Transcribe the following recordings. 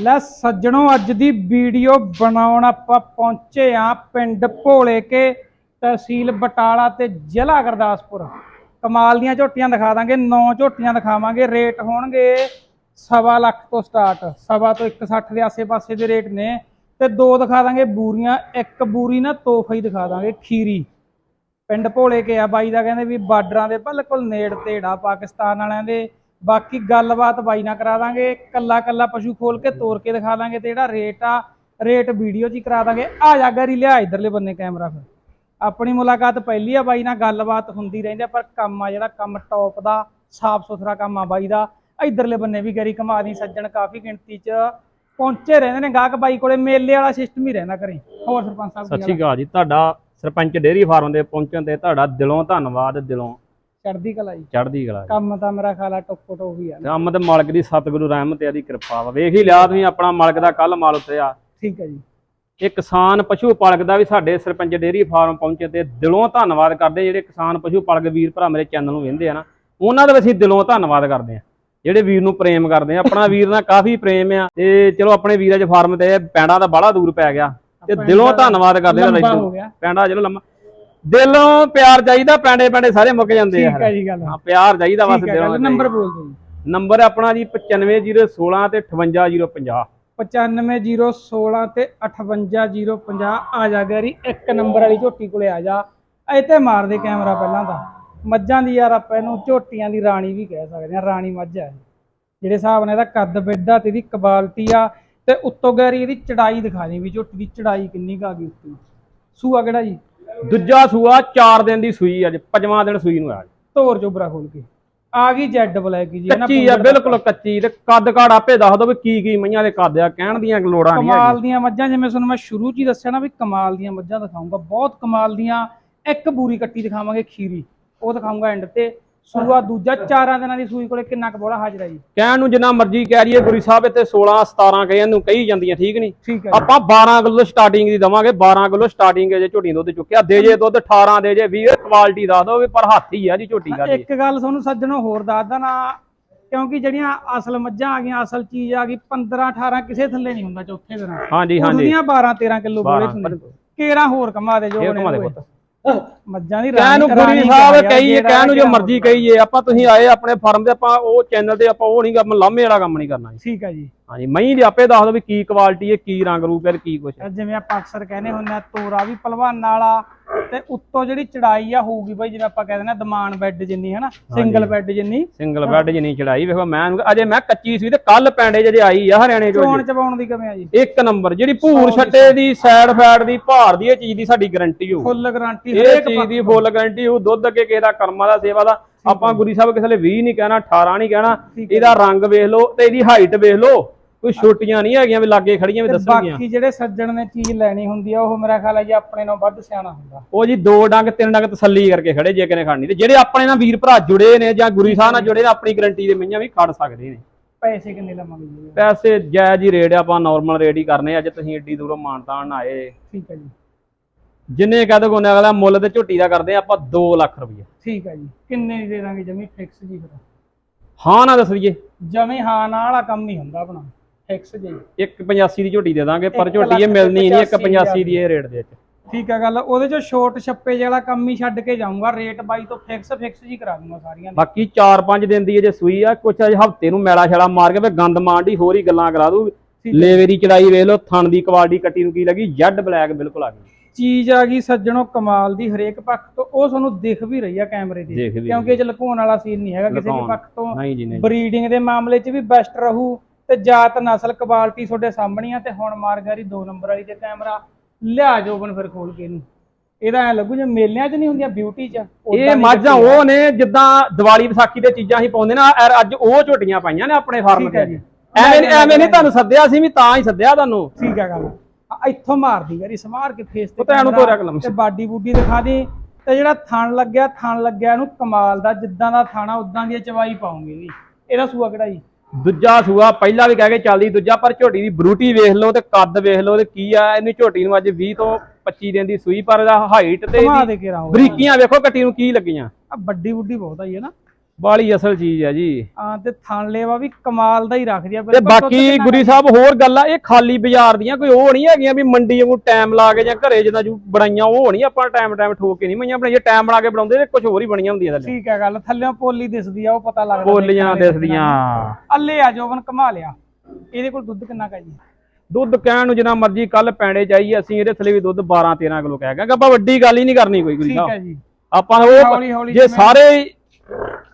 ਲੈ ਸੱਜਣੋ, ਅੱਜ ਦੀ ਵੀਡੀਓ ਬਣਾਉਣ ਆਪਾਂ ਪਹੁੰਚੇ ਆ ਪਿੰਡ ਭੋਲੇ ਕੇ ਤਹਿਸੀਲ ਬਟਾਲਾ ਤੇ ਜ਼ਿਲ੍ਹਾ ਗੁਰਦਾਸਪੁਰ। ਕਮਾਲ ਦੀਆਂ ਝੋਟੀਆਂ ਦਿਖਾ ਦਾਂਗੇ, ਨੌ ਝੋਟੀਆਂ ਦਿਖਾਵਾਂਗੇ, ਰੇਟ ਹੋਣਗੇ ਸਵਾ ਲੱਖ ਤੋਂ ਸਟਾਰਟ। ਸਵਾ ਤੋਂ 160 ਦੇ ਆਸੇ-ਪਾਸੇ ਦੇ ਰੇਟ ਨੇ ਤੇ ਦੋ ਦਿਖਾ ਦਾਂਗੇ ਬੂਰੀਆਂ, ਇੱਕ ਬੂਰੀ ਨਾ ਤੋਹਫਾ ਹੀ ਦਿਖਾ ਦਾਂਗੇ, ਖੀਰੀ। ਪਿੰਡ ਭੋਲੇ ਕੇ ਆ ਬਾਈ ਦਾ ਕਹਿੰਦੇ ਵੀ ਬਾਰਡਰਾਂ ਦੇ ਬਿਲਕੁਲ ਨੇੜ ਤੇੜਾ ਪਾਕਿਸਤਾਨ ਵਾਲਿਆਂ ਦੇ ਬਾਕੀ ਗੱਲਬਾਤ ਬਾਈ ਨਾਲ ਕਰਾ ਦਾਂਗੇ ਕੱਲਾ ਕੱਲਾ ਪਸ਼ੂ ਖੋਲ ਕੇ ਤੋੜ ਕੇ ਦਿਖਾ ਦਾਂਗੇ ਤੇ ਜਿਹੜਾ ਰੇਟ ਆ ਰੇਟ ਵੀਡੀਓ 'ਚ ਹੀ ਕਰਾ ਦਾਂਗੇ। ਆ ਜਾ ਗਰੀ ਲਿਆ ਇਧਰਲੇ ਬੰਨੇ ਕੈਮਰਾ ਫਿਰ। ਆਪਣੀ ਮੁਲਾਕਾਤ ਪਹਿਲੀ ਆ ਬਾਈ ਨਾਲ ਗੱਲਬਾਤ ਹੁੰਦੀ ਰਹਿੰਦੀ ਆ ਪਰ ਕੰਮ ਆ ਜਿਹੜਾ ਕੰਮ ਟੌਪ ਦਾ ਸਾਫ਼ ਸੁਥਰਾ ਕੰਮ ਆ ਬਾਈ ਦਾ। ਇਧਰਲੇ ਬੰਨੇ ਵੀ ਗਰੀ ਘਮਾ ਦੀ ਸੱਜਣ ਕਾਫੀ ਗਿਣਤੀ 'ਚ ਪਹੁੰਚੇ ਰਹਿੰਦੇ ਨੇ ਗਾਹਕ ਬਾਈ ਕੋਲੇ ਮੇਲੇ ਵਾਲਾ ਸਿਸਟਮ ਹੀ ਰਹਿੰਦਾ ਕਰੇ ਹੋਰ ਸਰਪੰਚ ਸਾਹਿਬ ਸਤਿ ਸ਼੍ਰੀ? ਅਕਾਲ ਜੀ ਤੁਹਾਡਾ ਸਰਪੰਚ ਡੇਅਰੀ ਫਾਰਮ ਦੇ ਪਹੁੰਚਣ ਤੇ ਤੁਹਾਡਾ ਦਿਲੋਂ ਧੰਨਵਾਦ ਦਿਲੋਂ ਚੜ੍ਹਦੀ ਕਲਾ ਜੀ। ਚੜ੍ਹਦੀ ਕਲਾ ਜੀ। ਕੰਮ ਤਾਂ ਮੇਰਾ ਖਾਲਾ ਟੋਕੋ ਟੋਕ ਹੀ ਆ ਅੰਮ ਤੇ ਮਾਲਕ ਦੀ ਸਤਿਗੁਰੂ ਰਹਿਮਤ ਤੇ ਦੀ ਕਿਰਪਾ ਵਾ। ਵੇਖ ਹੀ ਲਿਆ ਤੁਸੀਂ ਆਪਣਾ ਮਾਲਕ ਦਾ ਕੱਲ ਮਾਲ ਉਤਰਿਆ ਠੀਕ ਹੈ ਜੀ। ਇਹ ਕਿਸਾਨ ਪਸ਼ੂ ਪਾਲਕ ਦਾ ਵੀ ਸਾਡੇ ਸਰਪੰਚ ਡੇਅਰੀ ਫਾਰਮ ਪਹੁੰਚੇ ਤੇ ਦਿਲੋਂ ਧੰਨਵਾਦ ਕਰਦੇ ਜਿਹੜੇ ਕਿਸਾਨ ਪਸ਼ੂ ਪਾਲਕ ਵੀਰ ਭਰਾ ਮੇਰੇ ਚੈਨਲ ਨੂੰ ਵੇਖਦੇ ਆ ਨਾ ਉਹਨਾਂ ਦਾ ਵੀ ਅਸੀਂ ਦਿਲੋਂ ਧੰਨਵਾਦ ਕਰਦੇ ਆ। ਜਿਹੜੇ ਵੀਰ ਨੂੰ ਪ੍ਰੇਮ ਕਰਦੇ ਆ। ਆਪਣਾ ਵੀਰ ਨਾਲ ਕਾਫੀ ਪ੍ਰੇਮ ਆ। ਤੇ ਚਲੋ ਆਪਣੇ ਵੀਰਾਂ ਦੇ ਫਾਰਮ ਤੇ ਪੈਂਡਾ ਦਾ ਬਾਹਲਾ ਦੂਰ ਪੈ ਗਿਆ। ਤੇ ਦਿਲੋਂ ਧੰਨਵਾਦ ਕਰਦੇ ਆ ਲੰਬਾ। ਹੋ ਗਿਆ। ਪੈਂਡਾ ਜਿਹੜਾ ਲੰਮਾ ਦਿਲੋਂ ਪਿਆਰ ਚਾਹੀਦਾ ਪੈਂਡੇ ਪੈਂਡੇ ਸਾਰੇ ਮੁੱਕ ਜਾਂਦੇ ਆ ਠੀਕ ਹੈ ਜੀ ਗੱਲ। ਹਾਂ ਪਿਆਰ ਚਾਹੀਦਾ ਬਸ ਦਿਲੋਂ ਨੰਬਰ ਬੋਲ ਦਿਓ ਜੀ। ਨੰਬਰ ਆਪਣਾ ਜੀ 95016 ਤੇ 58050 95016 ਤੇ 58050 ਆ ਜਾ ਗੈਰੀ ਇੱਕ ਨੰਬਰ ਵਾਲੀ ਝੋਟੀ ਕੋਲੇ ਆ ਜਾ। ਇੱਥੇ ਮਾਰ ਦੇ ਕੈਮਰਾ ਪਹਿਲਾਂ ਤਾਂ। ਮੱਝਾਂ ਦੀ ਯਾਰ ਆਪਾਂ ਇਹਨੂੰ ਝੋਟੀਆਂ ਦੀ ਰਾਣੀ ਵੀ ਕਹਿ ਸਕਦੇ ਆ ਰਾਣੀ ਮੱਝ ਆ। ਜਿਹੜੇ ਹਿਸਾਬ ਨਾਲ ਇਹਦਾ ਕੱਦ ਬੈਡਾ ਤੇ ਇਹਦੀ ਕੁਆਲਿਟੀ ਆ ਤੇ ਉੱਤੋਂ ਗੈਰੀ ਇਹਦੀ ਚੜਾਈ ਦਿਖਾ ਦੇ ਵੀ ਝੋਟੀ ਦੀ ਚੜਾਈ ਕਿੰਨੀ ਕੁ ਗਈ ਉੱਤੇ। ਸੂਆ ਕਿਹੜਾ ਜੀ? ਦੂਜਾ ਸੂਆ 4 ਦਿਨ ਦੀ ਸੂਈ ਅੱਜ ਪੰਜਵਾਂ ਦਿਨ ਸੂਈ ਨੂੰ ਆ ਧੋਰ ਚੋਬਰਾ ਖੋਲ ਕੇ। ਆ ਗਈ ਜੈਡ ਬਲੈਕ ਜੀ ਕੱਚੀ ਆ ਬਿਲਕੁਲ ਕੱਚੀ ਤੇ ਕੱਦ ਕਾੜ ਆਪੇ ਦੱਸ ਦੋ ਵੀ ਕੀ ਕੀ ਮਈਆਂ ਦੇ ਕੱਦ ਆ ਕਹਿਣ ਦੀਆਂ ਲੋੜਾਂ ਨਹੀਂ ਕਮਾਲ ਦੀਆਂ ਮੱਝਾਂ ਜਿਵੇਂ ਤੁਹਾਨੂੰ ਮੈਂ ਸ਼ੁਰੂ 'ਚ ਹੀ ਦੱਸਿਆ ਨਾ ਵੀ ਕਮਾਲ ਦੀਆਂ ਮੱਝਾਂ ਦਿਖਾਉਂਗਾ ਬਹੁਤ ਕਮਾਲ ਦੀਆਂ ਇੱਕ ਬੂਰੀ ਕੱਟੀ ਦਿਖਾਵਾਂਗੇ ਖੀਰੀ ਉਹ ਦਿਖਾਉਂਗਾ ਐਂਡ ਤੇ। ਸੂਆ ਦੂਜਾ ਚਾਰਾਂ ਦਿਨਾਂ ਦੀ ਸੂਈ ਕੋਲੇ ਕਿੰਨਾ ਕੁ ਬੋਲਾ ਹਾਜ਼ਰ ਹੈ ਜੀ ਕਹਿਣ ਨੂੰ ਜਿੰਨਾ ਮਰਜ਼ੀ ਕਹਿ ਰਹੀਏ ਗੁਰੀ ਸਾਹਿਬ ਇੱਥੇ 16 17 ਕਹੇ ਨੂੰ ਕਹੀ ਜਾਂਦੀਆਂ ਠੀਕ ਨਹੀਂ ਠੀਕ ਹੈ ਜੀ। ਆਪਾਂ 12 ਕਿਲੋ ਸਟਾਰਟਿੰਗ ਦੀ ਦਵਾਂਗੇ 12 ਕਿਲੋ ਸਟਾਰਟਿੰਗ ਜੇ ਝੋਟੀ ਦੁੱਧ ਚੁੱਕਿਆ ਦੇ ਜੇ ਦੁੱਧ 18 ਦੇ ਜੇ 20 ਕੁਆਲਿਟੀ ਦੱਸ ਦੋ ਵੀ ਪਰ ਹੱਥ ਆ ਜੀ ਝੋਟੀ ਦਾ ਇੱਕ ਗੱਲ ਤੁਹਾਨੂੰ ਸੱਜਣੋ ਹੋਰ ਦੱਸਦਾ ਨਾ ਕਿਉਂਕਿ ਜਿਹੜੀਆਂ ਅਸਲ ਮੱਝਾਂ ਆ ਗਈਆਂ ਅਸਲ ਚੀਜ਼ ਆ ਗਈ 15 18 ਕਿਸੇ ਥੱਲੇ ਨਹੀਂ ਹੁੰਦਾ ਚੌਥੇ ਦਿਨ ਹਾਂਜੀ ਹਾਂਜੀ ਉਹਦੀਆਂ 12 13 ਕਿਲੋ ਬੋਲੇ 12 ਹੁੰਦੇ ਕੇਰਾ ਹੋਰ ਕਮਾ ਦੇ ਜੋ ਇਹ ਦੇ। ਪੁੱਤ। ਮੱਝਾਂ ਦੀ ਕਹਿਣ ਨੂੰ ਗੁਰੀ ਸਾਹਿਬ ਕਹੀਏ ਜਿਹੜਾ ਕਹਿਣ ਨੂੰ ਜੋ ਜਿਹੜਾ ਮਰਜ਼ੀ ਕਹੀਏ ਆਪਾਂ ਤੁਸੀਂ ਆਏ ਆਪਣੇ ਫਾਰਮ ਤੇ ਆਪਾਂ ਉਹ ਚੈਨਲ ਤੇ ਆਪਾਂ ਉਹ ਨਹੀਂ ਕੰਮ ਲਾਮੇ ਵਾਲਾ ਕੰਮ ਨਹੀਂ ਕਰਨਾ ਜੀ। ਠੀਕ ਹੈ ਜੀ। ਹਾਂਜੀ ਮਈ ਦੇ ਆਪੇ ਦੱਸ ਦੋ ਵੀ ਕੀ ਕੁਆਲਿਟੀ ਹੈ ਕੀ ਰੰਗ ਰੂਪ ਹੈ ਕੀ ਕੁਛ ਹੈ। ਜਿਵੇਂ ਆਪਾਂ ਅਕਸਰ ਕਹਿੰਦੇ ਹੁੰਦੇ ਆ ਤੋਰਾ ਵੀ ਪਹਿਲਵਾਨ ਵਾਲਾ ਤੇ ਉੱਤੋਂ ਜਿਹੜੀ ਚੜਾਈ ਆ ਹੋਊਗੀ ਬਾਈ ਜਿਵੇਂ ਆਪਾਂ ਕਹਿੰਦੇ ਨਾ ਦਮਾਨ ਬੈੱਡ ਜਿੰਨੀ ਹਨਾ? ਸਿੰਗਲ ਬੈੱਡ ਜਿੰਨੀ। ਸਿੰਗਲ ਬੈੱਡ ਜਿੰਨੀ ਚੜਾਈ ਵੇਖੋ ਮੈਂ ਅਜੇ ਮੈਂ ਕੱਚੀ ਸੀ ਤੇ ਕੱਲ ਪੈਂਡੇ ਜਿਹੇ ਆਈ ਆ ਹਰਿਆਣੇ ਚੋਂ ਚੋਣ ਚਬਾਉਣ ਦੀ ਕਿਵੇਂ ਆ ਜੀ? ਇੱਕ ਨੰਬਰ ਜਿਹੜੀ ਭੂਰ ਛੱਟੇ ਦੀ ਸਾਈਡ ਫੈਟ ਦੀ ਭਾਰ ਦੀ ਇਹ ਚੀਜ਼ ਦੀ ਸਾਡੀ ਗਾਰੰਟੀ ਹੋਊ। ਫੁੱਲ ਗਾਰੰਟੀ ਇਹ ਚੀਜ਼ ਦੀ ਫੁੱਲ ਗਾਰੰਟੀ ਹੋਊ ਦੁੱਧ ਅੱਗੇ ਕਿਸੇ ਦਾ ਕਰਮਾਂ ਦਾ ਸੇਵਾ ਦਾ ਆਪਾਂ ਗੁਰੀ ਸਾਹਿਬ ਕਿਸੇ ਲਈ 20 ਨਹੀਂ ਕਹਿਣਾ 18 ਨਹੀਂ ਕਹਿਣਾ ਇਹਦਾ ਰੰਗ ਵੇਖ ਲਓ ਤੇ ਇਹਦੀ ਹਾਈਟ ਵੇਖ ਲਓ ਕੋਈ ਛੋਟੀਆਂ ਨਹੀਂ ਹੈਗੀਆਂ ਵੀ ਲਾਗੇ ਖੜੀਆਂ ਵੀ ਦੱਸਣਗੀਆਂ। ਬਾਕੀ ਜਿਹੜੇ ਸੱਜਣ ਨੇ ਚੀਜ਼ ਲੈਣੀ ਹੁੰਦੀ ਆ ਉਹ ਮੇਰਾ ਖਿਆਲ ਹੈ ਜੀ ਆਪਣੇ ਨਾਲੋਂ ਵੱਧ ਸਿਆਣਾ ਹੁੰਦਾ। ਉਹ ਜੀ ਦੋ ਡੰਗ ਤਿੰਨ ਡੰਗ ਤਸੱਲੀ ਕਰਕੇ ਖੜੇ ਜੇ ਕਿਨੇ ਖੜਨੀ ਤੇ ਜਿਹੜੇ ਆਪਣੇ ਨਾਲ ਵੀਰ ਭਰਾ ਜੁੜੇ ਨੇ ਜਾਂ ਗੁਰੀ ਸਾਹਿਬ ਨਾਲ ਜੁੜੇ ਨੇ ਆਪਣੀ ਗਾਰੰਟੀ ਦੇ ਮਈਆਂ ਵੀ ਖੜ ਸਕਦੇ ਨੇ। ਪੈਸੇ ਕਿੰਨੇ ਲਵਾਂਗੇ ਜੀ? ਪੈਸੇ ਜਾਇਜ਼ ਹੀ ਰੇਟ ਆਪਾਂ ਨਾਰਮਲ ਰੇਟ ਹੀ ਕਰਨੇ ਅੱਜ ਤੁਸੀਂ ਏਡੀ ਦੂਰੋਂ ਮਾਨਤਾਨ ਆਏ। ਠੀਕ ਹੈ ਜੀ। ਜਿੰਨੇ ਕਹਿ ਦੋ ਕੋਨੇ ਅਗਲਾ ਮੁੱਲ ਤੇ ਝੋਟੀ ਦਾ ਕਰਦੇ ਆ ਆਪਾਂ 2 ਲੱਖ ਰੁਪਏ ਠੀਕ ਹੈ ਜੀ। ਕਿੰਨੇ ਦੀ ਦੇ ਦਾਂਗੇ ਜਮੀ? ਫਿਕਸ ਜੀ ਫਿਰ। ਹਾਂ ਨਾ ਦੱਸ ਦਈਏ ਜਮੀ ਹਾਂ ਨਾਲ ਵਾਲਾ ਕੰਮ ਨਹੀਂ ਹੁੰਦਾ ਆਪਣਾ। ਫਿਕਸ ਜੀ। 185 ਦੀ ਝੋਟੀ ਦੇ ਦਾਂਗੇ ਪਰ ਝੋਟੀ ਇਹ ਮਿਲਣੀ ਨਹੀਂ ਪਚਾਸੀ 185 ਦੀ ਇਹ ਰੇਟ ਦੇ ਵਿੱਚ। ਠੀਕ ਹੈ ਗੱਲ। ਉਹਦੇ ਚੋਂ ਛੋਟ ਛੱਪੇ ਜਿਹੜਾ ਕੰਮ ਹੀ ਛੱਡ ਕੇ ਜਾਊਂਗਾ। ਰੇਟ ਬਾਈ ਤੋਂ ਫਿਕਸ ਫਿਕਸ ਜੀ ਕਰਾ ਦੂੰਗਾ ਸਾਰੀਆਂ ਦੀ। ਬਾਕੀ 4-5 ਦਿਨ ਦੀ ਅਜੇ ਸੂਈ ਆ ਕੁਛ ਅਜੇ ਹਫ਼ਤੇ ਨੂੰ ਮੈਲਾ ਛੜਾ ਮਾਰ ਕੇ ਫੇ ਗੰਦ ਮਾਂਡੀ ਹੋਰ ਹੀ ਗੱਲਾਂ ਕਰਾ ਦੂ। ਲੇਵੇ ਦੀ ਚੜਾਈ ਵੇਖ ਲਓ ਥਣ ਦੀ ਕੁਆਲਿਟੀ ਕੱਟੀ ਨੂੰ ਕੀ ਲੱਗੀ ਜੈਡ ਬਲੈਕ ਬਿਲਕੁਲ ਆ ਗਈ। ਚੀਜ਼ ਆ ਗਈ ਸੱਜਣੋ ਕਮਾਲ ਦੀ ਹਰੇਕ ਪੱਖ ਤੋਂ ਉਹ ਤੁਹਾਨੂੰ ਦਿਖ ਵੀ ਰਹੀ ਆ ਕੈਮਰੇ ਵੀ ਕਿਉਂਕਿ ਇਹ ਚ ਲੁਕਾਉਣ ਵਾਲਾ ਸੀਨ ਨਹੀਂ ਹੈਗਾ ਕਿਸੇ ਵੀ। ਪੱਖ ਤੋਂ। ਜੀ ਬਰੀਡਿੰਗ ਦੇ ਮਾਮਲੇ 'ਚ ਵੀ ਬੈਸਟ ਰਹੂ ਤੇ ਜਾਤ ਨਸਲ ਕੁਆਲਿਟੀ ਤੁਹਾਡੇ ਸਾਹਮਣੇ ਆ ਤੇ ਹੁਣ ਮਾਰਗਾਰੀ 2 ਨੰਬਰ ਵਾਲੀ ਤੇ ਕੈਮਰਾ ਲਿਆ ਜੋਬਨ ਫਿਰ ਖੋਲ ਕੇ ਇਹਨੂੰ। ਇਹਦਾ ਐ ਲੱਗੂ ਜਿਵੇਂ ਮੇਲਿਆਂ 'ਚ ਨਹੀਂ ਹੁੰਦੀਆਂ ਬਿਊਟੀ 'ਚ। ਇਹ ਦੀ ਮਾਝਾਂ। ਉਹ ਨੇ ਜਿੱਦਾਂ ਦੀਵਾਲੀ ਵਿਸਾਖੀ ਦੇ ਚੀਜ਼ਾਂ ਹੀ ਪਾਉਂਦੇ ਨਾ ਅੱਜ ਉਹ ਝੋਟੀਆਂ ਪਾਈਆਂ ਨੇ ਆਪਣੇ ਫਾਰਮ ਤੇ ਜੀ। ਐਵੇਂ ਐਵੇਂ ਨਹੀਂ। ਤੁਹਾਨੂੰ ਸੱਦਿਆ ਸੀ ਵੀ ਤਾਂ ਹੀ ਸੱਦਿਆ ਤੁਹਾਨੂੰ। ਠੀਕ ਹੈ ਗੱਲ। ਇੱਥੋਂ ਮਾਰਦੀ ਗਰੀ ਸਮਾਰ ਕੇ ਫੇਸ ਤੇ ਉਹ ਤਾਂ ਇਹਨੂੰ camera ਤੋਰਿਆ ਕਲਮ ਤੇ ਬਾਡੀ ਬੂਡੀ ਦਿਖਾ ਦੇ ਤੇ ਜਿਹੜਾ ਥਣ ਲੱਗਿਆ ਥਣ ਲੱਗਿਆ ਇਹਨੂੰ ਕਮਾਲ ਦਾ ਜਿੱਦਾਂ ਦਾ ਥਾਣਾ ਉਦਾਂ ਦੀ ਚਵਾਈ ਪਾਉਂਗੇ ਜੀ। ਇਹਦਾ ਸੂਆ ਕਿਹੜਾ ਜੀ? ਦੂਜਾ ਸੂਆ ਪਹਿਲਾਂ ਵੀ ਕਹਿ ਕੇ ਚੱਲਦੀ ਦੂਜਾ ਪਰ ਝੋਟੀ ਦੀ ਬਰੂਟੀ ਵੇਖ ਲਓ ਤੇ ਕੱਦ ਵੇਖ ਲਓ ਤੇ ਕੀ ਆ ਇਹਨੂੰ ਝੋਟੀ ਨੂੰ ਅੱਜ 20 ਤੋਂ 25 ਦਿਨ ਦੀ ਸੂਈ ਪਰ ਇਹਦਾ ਹਾਈਟ ਤੇ ਦੇ ਬਰੀਕੀਆਂ ਵੇਖੋ ਕੱਟੀ ਨੂੰ ਕੀ ਲੱਗੀਆਂ। ਆ ਵੱਡੀ ਬੁੱਢੀ ਬਹੁਤ ਆਈ ਹੈ ਨਾ। ਬਾਲੀ ਅਸਲ ਚੀਜ਼ ਆ ਜੀ। ਆ ਤੇ ਥਣ ਲੇਵਾ ਵੀ ਕਮਾਲ ਦਾ ਹੀ ਰੱਖਦੀ ਆ। ਤੇ ਬਾਕੀ ਗੁਰੀ ਸਾਹਿਬ ਹੋਰ ਗੱਲਾਂ ਇਹ ਖਾਲੀ ਬਾਜ਼ਾਰ ਦੀਆਂ ਕੋਈ ਉਹ ਨਹੀਂ ਹੈਗੀਆਂ ਵੀ ਮੰਡੀ ਵਾਂਗੂ ਟਾਈਮ ਲਾ ਕੇ ਜਾਂ ਘਰੇ ਜਿੱਦਾਂ ਜੂ ਬਣਾਈਆਂ ਉਹ ਨਹੀਂ ਆਪਾਂ ਟਾਈਮ ਟਾਈਮ ਠੋਕ ਕੇ ਨਹੀਂ ਮਈਆਂ ਬਣਾਈਆਂ ਟਾਈਮ ਬਣਾ ਕੇ ਬਣਾਉਂਦੇ ਤੇ ਕੁਝ ਹੋਰ ਹੀ ਬਣੀਆਂ ਹੁੰਦੀਆਂ ਥੱਲੇ। ਠੀਕ ਹੈ ਗੱਲ ਥੱਲੇੋਂ ਪੋਲੀ ਦਿਸਦੀ ਆ ਉਹ ਪਤਾ ਲੱਗਦਾ ਵਾਲੇ ਦਿਸਦੀਆਂ। ਅੱਲੇ ਆ ਜੋਬਨ ਕਮਾ ਲਿਆ। ਇਹਦੇ ਕੋਲ ਦੁੱਧ ਕਿੰਨਾ ਕਾ ਜੀ? ਦੁੱਧ ਕਹਿਣ ਨੂੰ ਜਿੰਨਾ ਮਰਜ਼ੀ ਕੱਲ ਪੈਂਡੇ ਚਾਹੀਏ ਅਸੀਂ ਇਹਦੇ ਥੱਲੇ ਵੀ ਦੁੱਧ 12 13 ਕਿਲੋ ਕਹਿ ਗਏ। ਆਪਾਂ ਵੱਡੀ ਗੱਲ ਹੀ ਨਹੀਂ ਕਰਨੀ ਕੋਈ ਗੁਰੀ ਠੀਕ ਸਾਹਿਬ। ਹੈ ਜੀ। ਆਪਾਂ ਉਹ ਜੇ ਸਾਰੇ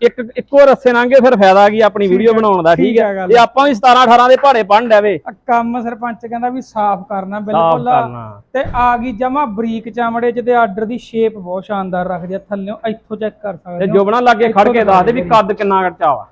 ਇੱਕ ਇੱਕੋ ਰਸਤੇ ਲੰਘੇ ਫਿਰ ਫਾਇਦਾ ਕੀ ਆਪਣੀ ਵੀਡੀਓ ਬਣਾਉਣ ਦਾ ਠੀਕ ਹੈ? ਹੈ ਗੱਲ। ਜੇ ਆਪਾਂ ਵੀ 17 18 ਦੇ ਪਹਾੜੇ ਪੜਨ ਡਵੇ। ਕੰਮ ਸਰਪੰਚ ਕਹਿੰਦਾ ਵੀ ਸਾਫ਼ ਕਰਨਾ ਬਿਲਕੁਲ। ਤੇ ਆ ਗਈ ਜਮਾ ਬਰੀਕ ਚਮੜੇ ਤੇ ਆਰਡਰ ਦੀ ਸ਼ੇਪ ਬਹੁਤ ਸ਼ਾਨਦਾਰ ਰੱਖਦੀ ਆ। ਥੱਲੇੋਂ ਇੱਥੋਂ ਚੈੱਕ ਕਰ ਤੇ ਸਕਦੇ ਹੋ। ਜੋਬਣਾ ਲੱਗੇ ਖੜ ਕੇ ਦੱਸਦੇ ਵੀ ਕੱਦ ਕਿੰਨਾ ਕੱਚਾ ਵਾ।